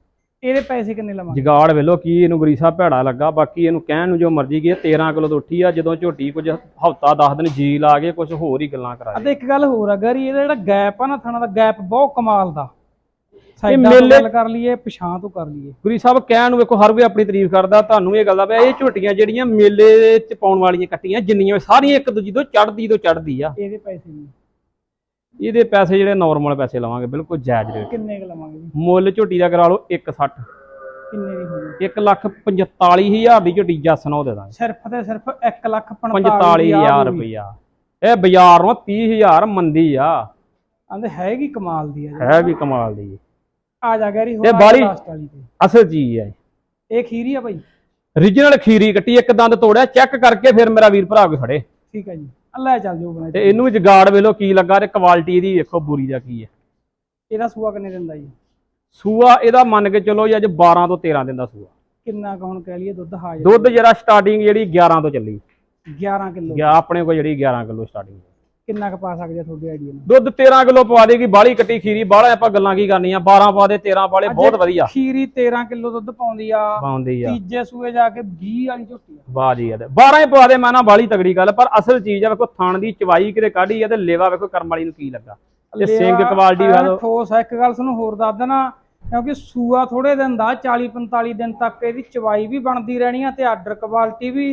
ਇਹਦੇ ਪੈਸੇ ਕਿੰਨੇ ਲਵਾਂਗੇ? ਜਗਾੜ ਵੇਲੋ ਕੀ ਇਹਨੂੰ ਗੁਰੀ ਸਾਹਿਬ ਭੈੜਾ ਲੱਗਾ ਬਾਕੀ ਇਹਨੂੰ ਕਹਿਣ ਨੂੰ ਜੋ ਮਰਜ਼ੀ ਕੀ 13 ਕਿਲੋ ਤੋਂ ਉੱਠੀ ਆ ਜਦੋਂ ਝੋਟੀ ਕੁਝ ਹਫਤਾ 10 ਦਿਨ ਜੀ ਲਾ ਕੇ ਕੁਝ ਹੋਰ ਹੀ ਗੱਲਾਂ ਕਰਾਏ। ਅਤੇ ਇੱਕ ਗੱਲ ਹੋਰ ਆ ਗਰੀ ਇਹਦਾ ਜਿਹੜਾ ਗੈਪ ਆ ਨਾ ਥਣਾ ਦਾ ਗੈਪ ਬਹੁਤ ਕਮਾਲ ਦਾ। ਸਾਈਡਾਂ ਤੋਂ ਗੱਲ ਕਰ ਲਈਏ ਪਛਾਂ ਤੋਂ ਕਰ ਲਈਏ। ਗੁਰੀ ਸਾਹਿਬ ਕਹਿਣ ਨੂੰ ਵੇਖੋ ਹਰ ਕੋਈ ਆਪਣੀ ਤਾਰੀਫ ਕਰਦਾ ਤੁਹਾਨੂੰ ਇਹ ਗੱਲ ਦਾ ਪਿਆ ਇਹ ਝੋਟੀਆਂ ਜਿਹੜੀਆਂ ਮੇਲੇ 'ਚ ਪਾਉਣ ਵਾਲੀਆਂ ਕੱਟੀਆਂ ਜਿੰਨੀਆਂ ਸਾਰੀਆਂ ਇੱਕ ਦੂਜੀ ਤੋਂ ਚੜਦੀ ਤੋਂ ਚੜਦੀ ਆ। ਇਹਦੇ ਪੈਸੇ ਵੀ ਇਹਦੇ ਪੈਸੇ ਜਿਹੜੇ ਨਾਰਮਲ ਪੈਸੇ ਲਵਾਂਗੇ ਬਿਲਕੁਲ ਜਾਇਜ਼ ਰੇਟ ਕਿੰਨੇ ਕੁ ਲਵਾਂਗੇ ਜੀ? ਮੁੱਲ ਝੋਟੀ ਦਾ ਕਰਾ ਲਓ 160 ਕਿੰਨੇ ਦੀ ਹੋਣੀ 1 ਲੱਖ 45000 ਦੀ ਝੋਟੀ ਜੱਸ ਨਾਲ ਦੇ ਦਾਂਗੇ। ਸਿਰਫ ਤੇ ਸਿਰਫ 1 ਲੱਖ 45000 ਰੁਪਇਆ ਇਹ ਬਾਜ਼ਾਰੋਂ 30000 ਮੰਦੀ ਆ। ਆਂਦੇ ਹੈਗੀ ਕਮਾਲ ਦੀ ਆ। ਹੈ ਵੀ ਕਮਾਲ ਦੀ ਆ। ਜਾ ਗੈਰੀ ਵਾਲੀ ਤੇ। ਅਸਲ ਚੀਜ਼ ਹੈ ਇਹ। ਖੀਰੀ ਆ ਭਾਈ ਰੀਜਨਲ ਖੀਰੀ ਕੱਟੀ ਇੱਕ ਦੰਦ ਤੋੜਿਆ ਚੈੱਕ ਕਰਕੇ ਫਿਰ ਮੇਰਾ ਵੀਰ ਭਰਾ ਕੋਈ ਖੜੇ। ਠੀਕ ਹੈ ਜੀ। ਅੱਲਾ ਚੱਲ ਜਾਓ ਬਣਾ ਤੇ ਇਹਨੂੰ ਵੀ ਜਗਾੜ ਵੇਲੋ ਕੀ ਲੱਗਾ ਤੇ ਕੁਆਲਿਟੀ ਇਹਦੀ ਵੇਖੋ ਬੁਰੀ ਦਾ ਕੀ ਹੈ। ਇਹਦਾ ਸੂਆ ਕਿੰਨੇ ਦਿੰਦਾ ਜੀ? ਸੂਆ ਇਹਦਾ ਮੰਨ ਕੇ ਚਲੋ ਜੀ ਅੱਜ 12 ਤੋਂ 13 ਦਿਨ ਦਾ ਸੂਆ। ਕਿੰਨਾ ਕੁ ਹੁਣ ਕਹਿ ਲਈਏ ਦੁੱਧ ਹਾਜ਼ਰ ਦੁੱਧ ਜਿਹੜਾ ਸਟਾਰਟਿੰਗ ਜਿਹੜੀ 11 ਤੋਂ ਚੱਲੀ। 11 ਕਿਲੋ। ਆਪਣੇ ਕੋਲ ਜਿਹੜੀ 11 ਕਿਲੋ ਸਟਾਰਟਿੰਗ ਕਿੰਨਾ ਕੁ ਪਾ ਸਕਦੇ ਆ ਤੁਹਾਡੇ ਆਈਡੀਆ ਨਾਲ ਦੁੱਧ 13 ਕਿਲੋ ਪਵਾ ਦੇਗੀ ਬਾਹਲੀ ਕੱਟੀ ਖੀਰੀ ਬਾਹਲਾ ਆਪਾਂ ਗੱਲਾਂ ਕੀ ਕਰਨੀਆਂ 12 ਪਾ ਦੇ 13 ਵਾਲੇ ਬਹੁਤ ਵਧੀਆ। ਖੀਰੀ 13 ਕਿਲੋ ਦੁੱਧ ਪਾਉਂਦੀ ਆ। ਪਾਉਂਦੀ ਆ। ਤੀਜੇ ਸੂਏ ਜਾ ਕੇ 20 ਵਾਲੀ ਝੋਟੀ ਆ। ਵਾਹ ਜੀ ਇਹਦੇ 12 ਹੀ ਪਵਾ ਦੇ ਮੈਂ ਨਾ ਬਾਹਲੀ ਤਗੜੀ ਗੱਲ ਪਰ ਅਸਲ ਚੀਜ਼ ਆ ਵੇਖੋ ਥਣ ਦੀ ਚਵਾਈ ਕਿਤੇ ਕਾਢੀ ਆ ਤੇ ਲੇਵਾ ਵੇਖੋ ਕਰਮ ਵਾਲੀ ਨੂੰ ਕੀ ਲੱਗਾ। ਤੇ ਸਿੰਘ ਕੁਆਲਿਟੀ ਵਾਲੋ ਠੋਸ ਆ ਇੱਕ ਗੱਲ ਤੁਹਾਨੂੰ ਹੋਰ ਦੱਸ ਦੇਣਾ ਕਿਉਂਕਿ ਸੂਆ ਥੋੜੇ ਦਿਨ ਦਾ 40 45 ਦਿਨ ਤੱਕ ਇਹਦੀ ਚਵਾਈ ਵੀ ਬਣਦੀ ਰਹਿਣੀ ਆ ਤੇ ਆਰਡਰ ਕੁਆਲਿਟੀ ਵੀ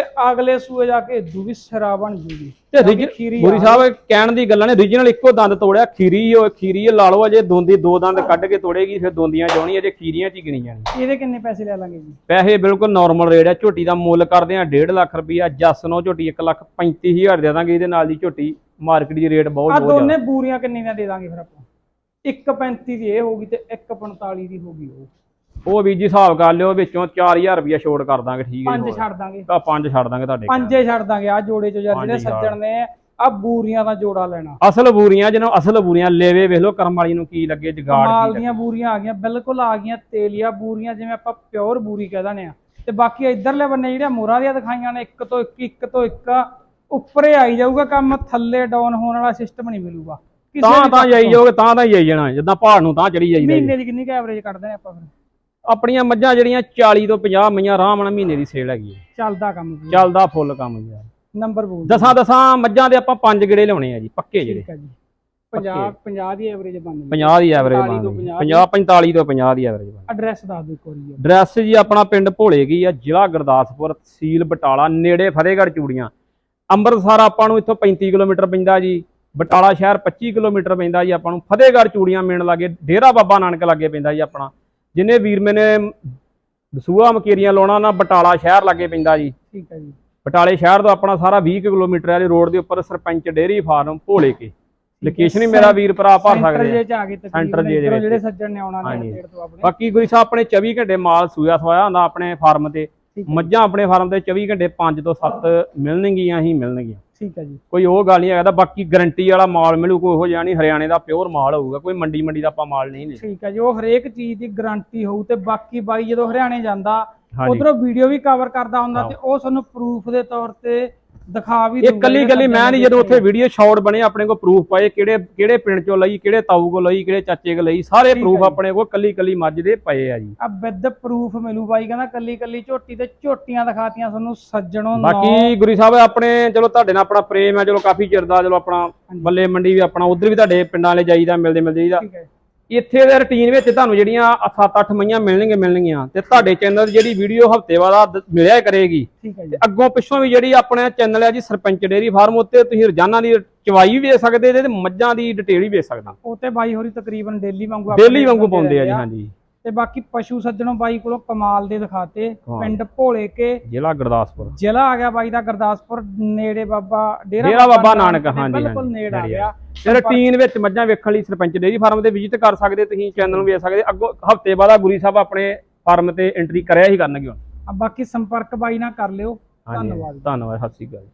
ਤੇ ਅਗਲੇ ਸੂਏ ਜਾ ਕੇ ਇਦੂ ਵੀ ਸਿਰਾ ਬਣ ਜੂਗੀ ਤੇ ਆ। ਸਾਹਿਬ ਕਹਿਣ ਦੀ ਗੱਲਾਂ ਨੇ ਰੀਜਨਲ ਇੱਕੋ ਦੰਦ ਤੋੜਿਆ ਖੀਰੀ ਉਹ ਖੀਰੀ ਲਾ ਲਓ ਅਜੇ ਦੋਂਦੀ ਦੋ ਦੰਦ ਕੱਢ ਕੇ ਤੋੜੇਗੀ ਫਿਰ ਦੋਂਦੀਆਂ ਜਾਣੀ ਅਜੇ ਖੀਰੀਆਂ ਚ ਹੀ ਗਿਣੀ ਜਾਣੀ। ਇਹਦੇ ਕਿੰਨੇ ਪੈਸੇ ਲੈ ਲਾਂਗੇ ਜੀ? ਪੈਸੇ ਬਿਲਕੁਲ ਨਾਰਮਲ ਰੇਟ ਹੈ ਝੋਟੀ ਦਾ ਮੁੱਲ ਕਰਦੇ ਆ 1.5 ਲੱਖ ਰੁਪਈਆ ਜੱਸ ਨੋ ਝੋਟੀ 1 ਲੱਖ 35000 ਦੇ ਦਾਂਗੇ ਇਹਦੇ ਨਾਲ ਦੀ ਝੋਟੀ ਮਾਰਕੀਟ ਦੀ ਰੇਟ ਬਹੁਤ ਆ ਬਹੁਤ ਦੋਨੇ ਜ਼ਿਆਦਾ। ਬੂਰੀਆਂ ਕਿੰਨੇ ਦੇ ਦਾਂਗੇ ਫਿਰ ਆਪਾਂ? 1.35 ਦੀ ਇਹ ਹੋਗੀ ਤੇ 1.45 ਦੀ ਹੋਗੀ ਉਹ। ਉਹ ਵੀ ਜੀ ਹਿਸਾਬ ਕਰ ਲਿਓ ਵਿੱਚੋਂ 4000 ਰੁਪਈਆ ਛੋਟ ਕਰ ਦਾਂਗੇ ਠੀਕ ਹੈ ਪੰਜ ਛੱਡ ਦਾਂਗੇ ਆ ਪੰਜ ਛੱਡ ਦਾਂਗੇ ਤੁਹਾਡੇ। ਪੰਜੇ ਛੱਡ ਦਾਂਗੇ ਆ ਜੋੜੇ ਚੋਂ ਯਾਰ ਜਿਹੜੇ। ਸੱਜਣ ਨੇ ਆ ਬੂਰੀਆਂ ਦਾ ਜੋੜਾ ਲੈਣਾ ਅਸਲ ਬੂਰੀਆਂ ਜਿਹਨੂੰ ਅਸਲ ਬੂਰੀਆਂ ਲੇਵੇ ਵੇਖ ਲਓ ਕਰਮ ਵਾਲੀ ਨੂੰ ਕੀ ਲੱਗੇ ਜਗਾੜ ਕੀ ਦੀਆਂ ਬੂਰੀਆਂ ਆ ਗਈਆਂ ਬਿਲਕੁਲ ਆ ਗਈਆਂ ਤੇਲੀਆ ਬੂਰੀਆਂ ਜਿਵੇਂ ਆਪਾਂ ਪਿਓਰ ਬੂਰੀ ਕਹਿ ਦਿੰਦੇ ਆ ਤੇ ਬਾਕੀ ਇਧਰਲੇ ਬੰਨੇ ਜਿਹੜੀਆਂ ਮੋਹਰਾਂ ਦੀਆਂ ਦਿਖਾਈਆਂ ਨੇ ਇੱਕ ਤੋਂ ਇੱਕ ਇੱਕ ਤੋਂ ਇੱਕ ਉੱਪਰੇ ਆਈ ਜਾਊਗਾ ਕੰਮ ਥੱਲੇ ਡਾਊਨ ਹੋਣ ਵਾਲਾ ਸਿਸਟਮ ਨਹੀਂ ਮਿਲੂਗਾ ਤਾਂ ਤਾਂ ਜਾਈ ਤੋਂ। ਜਾਓਗੇ ਤਾਂ ਤਾਂ ਹੀ ਜਾਈ ਜਾਣਾ ਜਿੱਦਾਂ ਪਹਾੜ ਨੂੰ ਤਾਂ ਚੜੀ ਜਾਈਦਾ। ਮਹੀਨੇ ਦੀ ਕਿੰਨੀ ਕੁ ਐਵਰੇਜ ਕੱਢਦੇ ਨੇ ਆਪਾਂ ਫਿਰ ਆਪਣੀਆਂ ਮੱਝਾਂ ਜਿਹੜੀਆਂ 40 ਤੋਂ 50 ਮਈਆਂ ਆਰਾਮ ਨਾਲ ਮਹੀਨੇ ਦੀ ਸੇਲ ਹੈਗੀ ਹੈ। ਚੱਲਦਾ ਕੰਮ। ਚੱਲਦਾ ਫੁੱਲ ਕੰਮ ਯਾਰ। ਨੰਬਰ ਬੋਲ ਦਸਾਂ ਦਸਾਂ ਮੱਝਾਂ ਦੇ ਆਪਾਂ ਪੰਜ ਗੇੜੇ ਲਾਉਣੇ ਆ ਜੀ ਪੱਕੇ ਜਿਹੜੇ। ਠੀਕ ਹੈ ਜੀ 50 50 ਦੀ ਐਵਰੇਜ ਬਣਦੀ 50 ਦੀ ਐਵਰੇਜ 45 ਤੋਂ ਬਣਦੀ 50 50 45 ਤੋਂ 50 ਦੀ ਐਵਰੇਜ ਬਣਦੀ ਐਡਰੈਸ ਦੱਸ ਦਿਓ ਇੱਕ ਵਾਰੀ ਐਡਰੈਸ ਜੀ ਆਪਣਾ ਪਿੰਡ ਭੋਲੇ ਕੀ ਆ ਜ਼ਿਲ੍ਹਾ ਗੁਰਦਾਸਪੁਰ ਤਹਿਸੀਲ ਬਟਾਲਾ ਨੇੜੇ ਫਤਿਹਗੜ੍ਹ ਚੂੜੀਆਂ। ਅੰਮ੍ਰਿਤਸਰ ਆਪਾਂ ਨੂੰ ਇੱਥੋਂ 35 ਕਿਲੋਮੀਟਰ ਪੈਂਦਾ ਜੀ ਬਟਾਲਾ ਸ਼ਹਿਰ 25 ਕਿਲੋਮੀਟਰ ਪੈਂਦਾ ਜੀ ਆਪਾਂ ਨੂੰ ਫਤਿਹਗੜ੍ਹ ਚੂੜੀਆਂ ਮੇਨ ਲਾਗੇ ਡੇਰਾ ਬਾਬਾ ਨਾਨਕ ਲਾਗੇ ਪੈਂਦਾ ਜੀ ਆਪਣਾ। ਜਿਨੇ ਵੀਰ ਮੈਨੇ ਦਸੂਆ ਮਕੇਰੀਆਂ ਲਾਉਣਾ ਨਾ ਬਟਾਲਾ ਸ਼ਹਿਰ ਲਾਗੇ ਪੈਂਦਾ ਜੀ। ਠੀਕ ਹੈ ਜੀ। ਬਟਾਲੇ ਸ਼ਹਿਰ ਤੋਂ ਆਪਣਾ ਸਾਰਾ 20 ਕੁ ਕਿਲੋਮੀਟਰ ਵਾਲੀ ਰੋਡ ਦੇ ਉੱਪਰ ਸਰਪੰਚ ਡੇਅਰੀ ਫਾਰਮ ਭੋਲੇ ਕੇ। ਲੋਕੇਸ਼ਨ ਹੀ। ਮੇਰਾ ਵੀਰ ਭਰਾ ਭਰ ਸਕਦੇ ਆ। ਸੈਂਟਰ ਜੇ ਦੇ। ਜਿਹੜੇ ਸੱਜਣ ਨੇ ਆਉਣਾ। ਨੇ ਨੇੜ ਤੋਂ ਆਪਣੇ। ਬਾਕੀ ਕੋਈ ਸਾਹਿਬ ਆਪਣੇ 24 ਘੰਟੇ ਮਾਲ ਸੂਇਆ ਸਵਾਇਆ ਹੁੰਦਾ ਆਪਣੇ ਫਾਰਮ ਤੇ। ਮੱਝਾਂ ਆਪਣੇ ਫਾਰਮ ਤੇ 24 ਘੰਟੇ 5 ਤੋਂ 7 ਮਿਲਣਗੀਆਂ ਹੀ ਮਿਲਣਗੀਆਂ। ਠੀਕ ਹੈ ਜੀ। ਕੋਈ ਉਹ ਗੱਲ ਨਹੀਂ ਹੈਗਾ ਬਾਕੀ ਗਾਰੰਟੀ ਵਾਲਾ ਮਾਲ ਮਿਲੂ ਕੋਈ ਉਹ ਜਿਹਾ ਨਹੀਂ ਹਰਿਆਣੇ ਦਾ ਪਿਓਰ ਮਾਲ ਹੋਊਗਾ ਕੋਈ ਮੰਡੀ ਮੰਡੀ ਦਾ ਆਪਾਂ ਮਾਲ ਨਹੀਂ ਲੈ। ਠੀਕ ਹੈ ਜੀ ਉਹ ਹਰੇਕ ਚੀਜ਼ ਦੀ ਗਾਰੰਟੀ ਹੋਊ ਤੇ ਬਾਕੀ ਬਾਈ ਜਦੋਂ ਹਰਿਆਣੇ ਜਾਂਦਾ ਉਧਰੋਂ ਵੀਡੀਓ ਵੀ ਕਵਰ ਕਰਦਾ ਹੁੰਦਾ ਤੇ ਉਹ ਸਾਨੂੰ ਪ੍ਰੂਫ ਦੇ ਤੌਰ ਤੇ ਦਿਖਾ ਵੀ ਇਹ ਦੂੰਗਾ ਕੱਲੀ ਕੱਲੀ ਮੈਂ ਨਹੀਂ ਜਦੋਂ ਉੱਥੇ ਵੀਡੀਓ ਸ਼ਾਰਟ ਬਣੇ ਆਪਣੇ ਕੋਲ ਪ੍ਰੂਫ ਪਏ ਕਿਹੜੇ ਕਿਹੜੇ ਪਿੰਡ ਚੋਂ ਲਈ ਕਿਹੜੇ ਤਾਊ ਕੋ ਲਈ ਕਿਹੜੇ ਚਾਚੇ ਕੋ ਲਈ ਸਾਰੇ ਪ੍ਰੂਫ। ਆਪਣੇ ਕੋਲ ਕੱਲੀ ਕੱਲੀ ਮੱਝ ਦੇ ਪਏ ਆ ਜੀ। ਆ ਵਿਦ ਪ੍ਰੂਫ ਮਿਲੂ ਬਾਈ ਕਹਿੰਦਾ ਕੱਲੀ ਕੱਲੀ ਝੋਟੀ ਤੇ ਝੋਟੀਆਂ ਦਿਖਾਤੀਆਂ ਤੁਹਾਨੂੰ ਸੱਜਣੋਂ ਨੌ। ਬਾਕੀ ਗੁਰੀ ਸਾਹਿਬ ਆਪਣੇ ਚਲੋ ਤੁਹਾਡੇ ਨਾਲ ਆਪਣਾ ਪ੍ਰੇਮ ਹੈ ਚਲੋ ਕਾਫੀ ਚਿਰ ਦਾ ਚਲੋ ਆਪਣਾ ਬੱਲੇ ਮੰਡੀ ਵੀ ਆਪਣਾ ਉਧਰ ਵੀ ਤੁਹਾਡੇ ਪਿੰਡਾਂ ਵਾਲੇ ਜਾਈਦਾ ਮਿਲਦੇ ਮਿਲਦੇ ਜਾਈਦਾ। ਠੀਕ ਹੈ। ਇੱਥੇ ਦੇ ਰੁਟੀਨ ਵਿੱਚ ਤੁਹਾਨੂੰ ਜਿਹੜੀਆਂ 7-8 ਮਈਆਂ ਮਿਲਣਗੇ ਮਿਲਣਗੀਆਂ ਤੇ ਤੁਹਾਡੇ ਚੈਨਲ ਦੀ ਜਿਹੜੀ ਵੀਡੀਓ ਹਫ਼ਤੇ ਬਾਅਦ ਮਿਲਿਆ ਕਰੇਗੀ ਤੇ ਅੱਗੋਂ ਪਿੱਛੋਂ ਵੀ ਜਿਹੜੀ ਆਪਣੇ ਚੈਨਲ ਹੈ ਜੀ ਸਰਪੰਚ ਡੇਰੀ ਫਾਰਮ ਉੱਤੇ ਤੁਸੀਂ ਰੋਜ਼ਾਨਾ ਦੀ ਚਵਾਈ ਵੀ ਵੇਚ ਸਕਦੇ ਤੇ ਮੱਝਾਂ ਦੀ ਡਿਟੇਲ ਵੀ ਵੇਚ ਸਕਦਾ। ਉਹ ਤੇ ਬਾਈ ਹੋਰੀ ਤਕਰੀਬਨ ਡੇਲੀ ਵਾਂਗੂ ਡੇਲੀ ਵਾਂਗੂ ਪਾਉਂਦੇ ਆ ਜੀ ਹਾਂਜੀ। ਤੇ ਬਾਕੀ ਪਸ਼ੂ ਸੱਜਣੋਂ ਬਾਈ ਕੋਲੋਂ ਕਮਾਲ ਦੇ ਦਿਖਾਤੇ। ਪਿੰਡ ਭੋਲੇ ਕੇ ਜ਼ਿਲ੍ਹਾ ਗੁਰਦਾਸਪੁਰ। ਜ਼ਿਲ੍ਹਾ ਆ ਗਿਆ ਬਾਈ ਦਾ ਗੁਰਦਾਸਪੁਰ ਨੇੜੇ ਬਾਬਾ ਡੇਰਾ ਬਾਬਾ ਨਾਨਕ, ਹਾਂਜੀ, ਬਿਲਕੁਲ ਨੇੜੇ ਆ ਗਿਆ। ਰੁਟੀਨ ਵਿੱਚ ਮੱਝਾਂ ਵੇਖਣ ਲਈ ਸਰਪੰਚ ਡੇਰੀ ਫਾਰਮ ਤੇ ਵਿਜ਼ਿਟ ਕਰ ਸਕਦੇ ਤੁਸੀਂ ਚੈਨਲ ਨੂੰ ਵੇਖ ਸਕਦੇ। ਅੱਗੋਂ ਹਫ਼ਤੇ ਬਾਅਦ ਆ ਗੁਰੀ ਸਾਹਿਬ ਆਪਣੇ ਫਾਰਮ ਤੇ ਐਂਟਰੀ ਕਰਿਆ ਹੀ ਕਰਨਗੇ ਹੁਣ। ਬਾਕੀ ਸੰਪਰਕ ਬਾਈ ਨਾਲ ਕਰ ਲਿਓ। ਧੰਨਵਾਦ। ਧੰਨਵਾਦ ਸਤਿ ਸ਼੍ਰੀ ਅਕਾਲ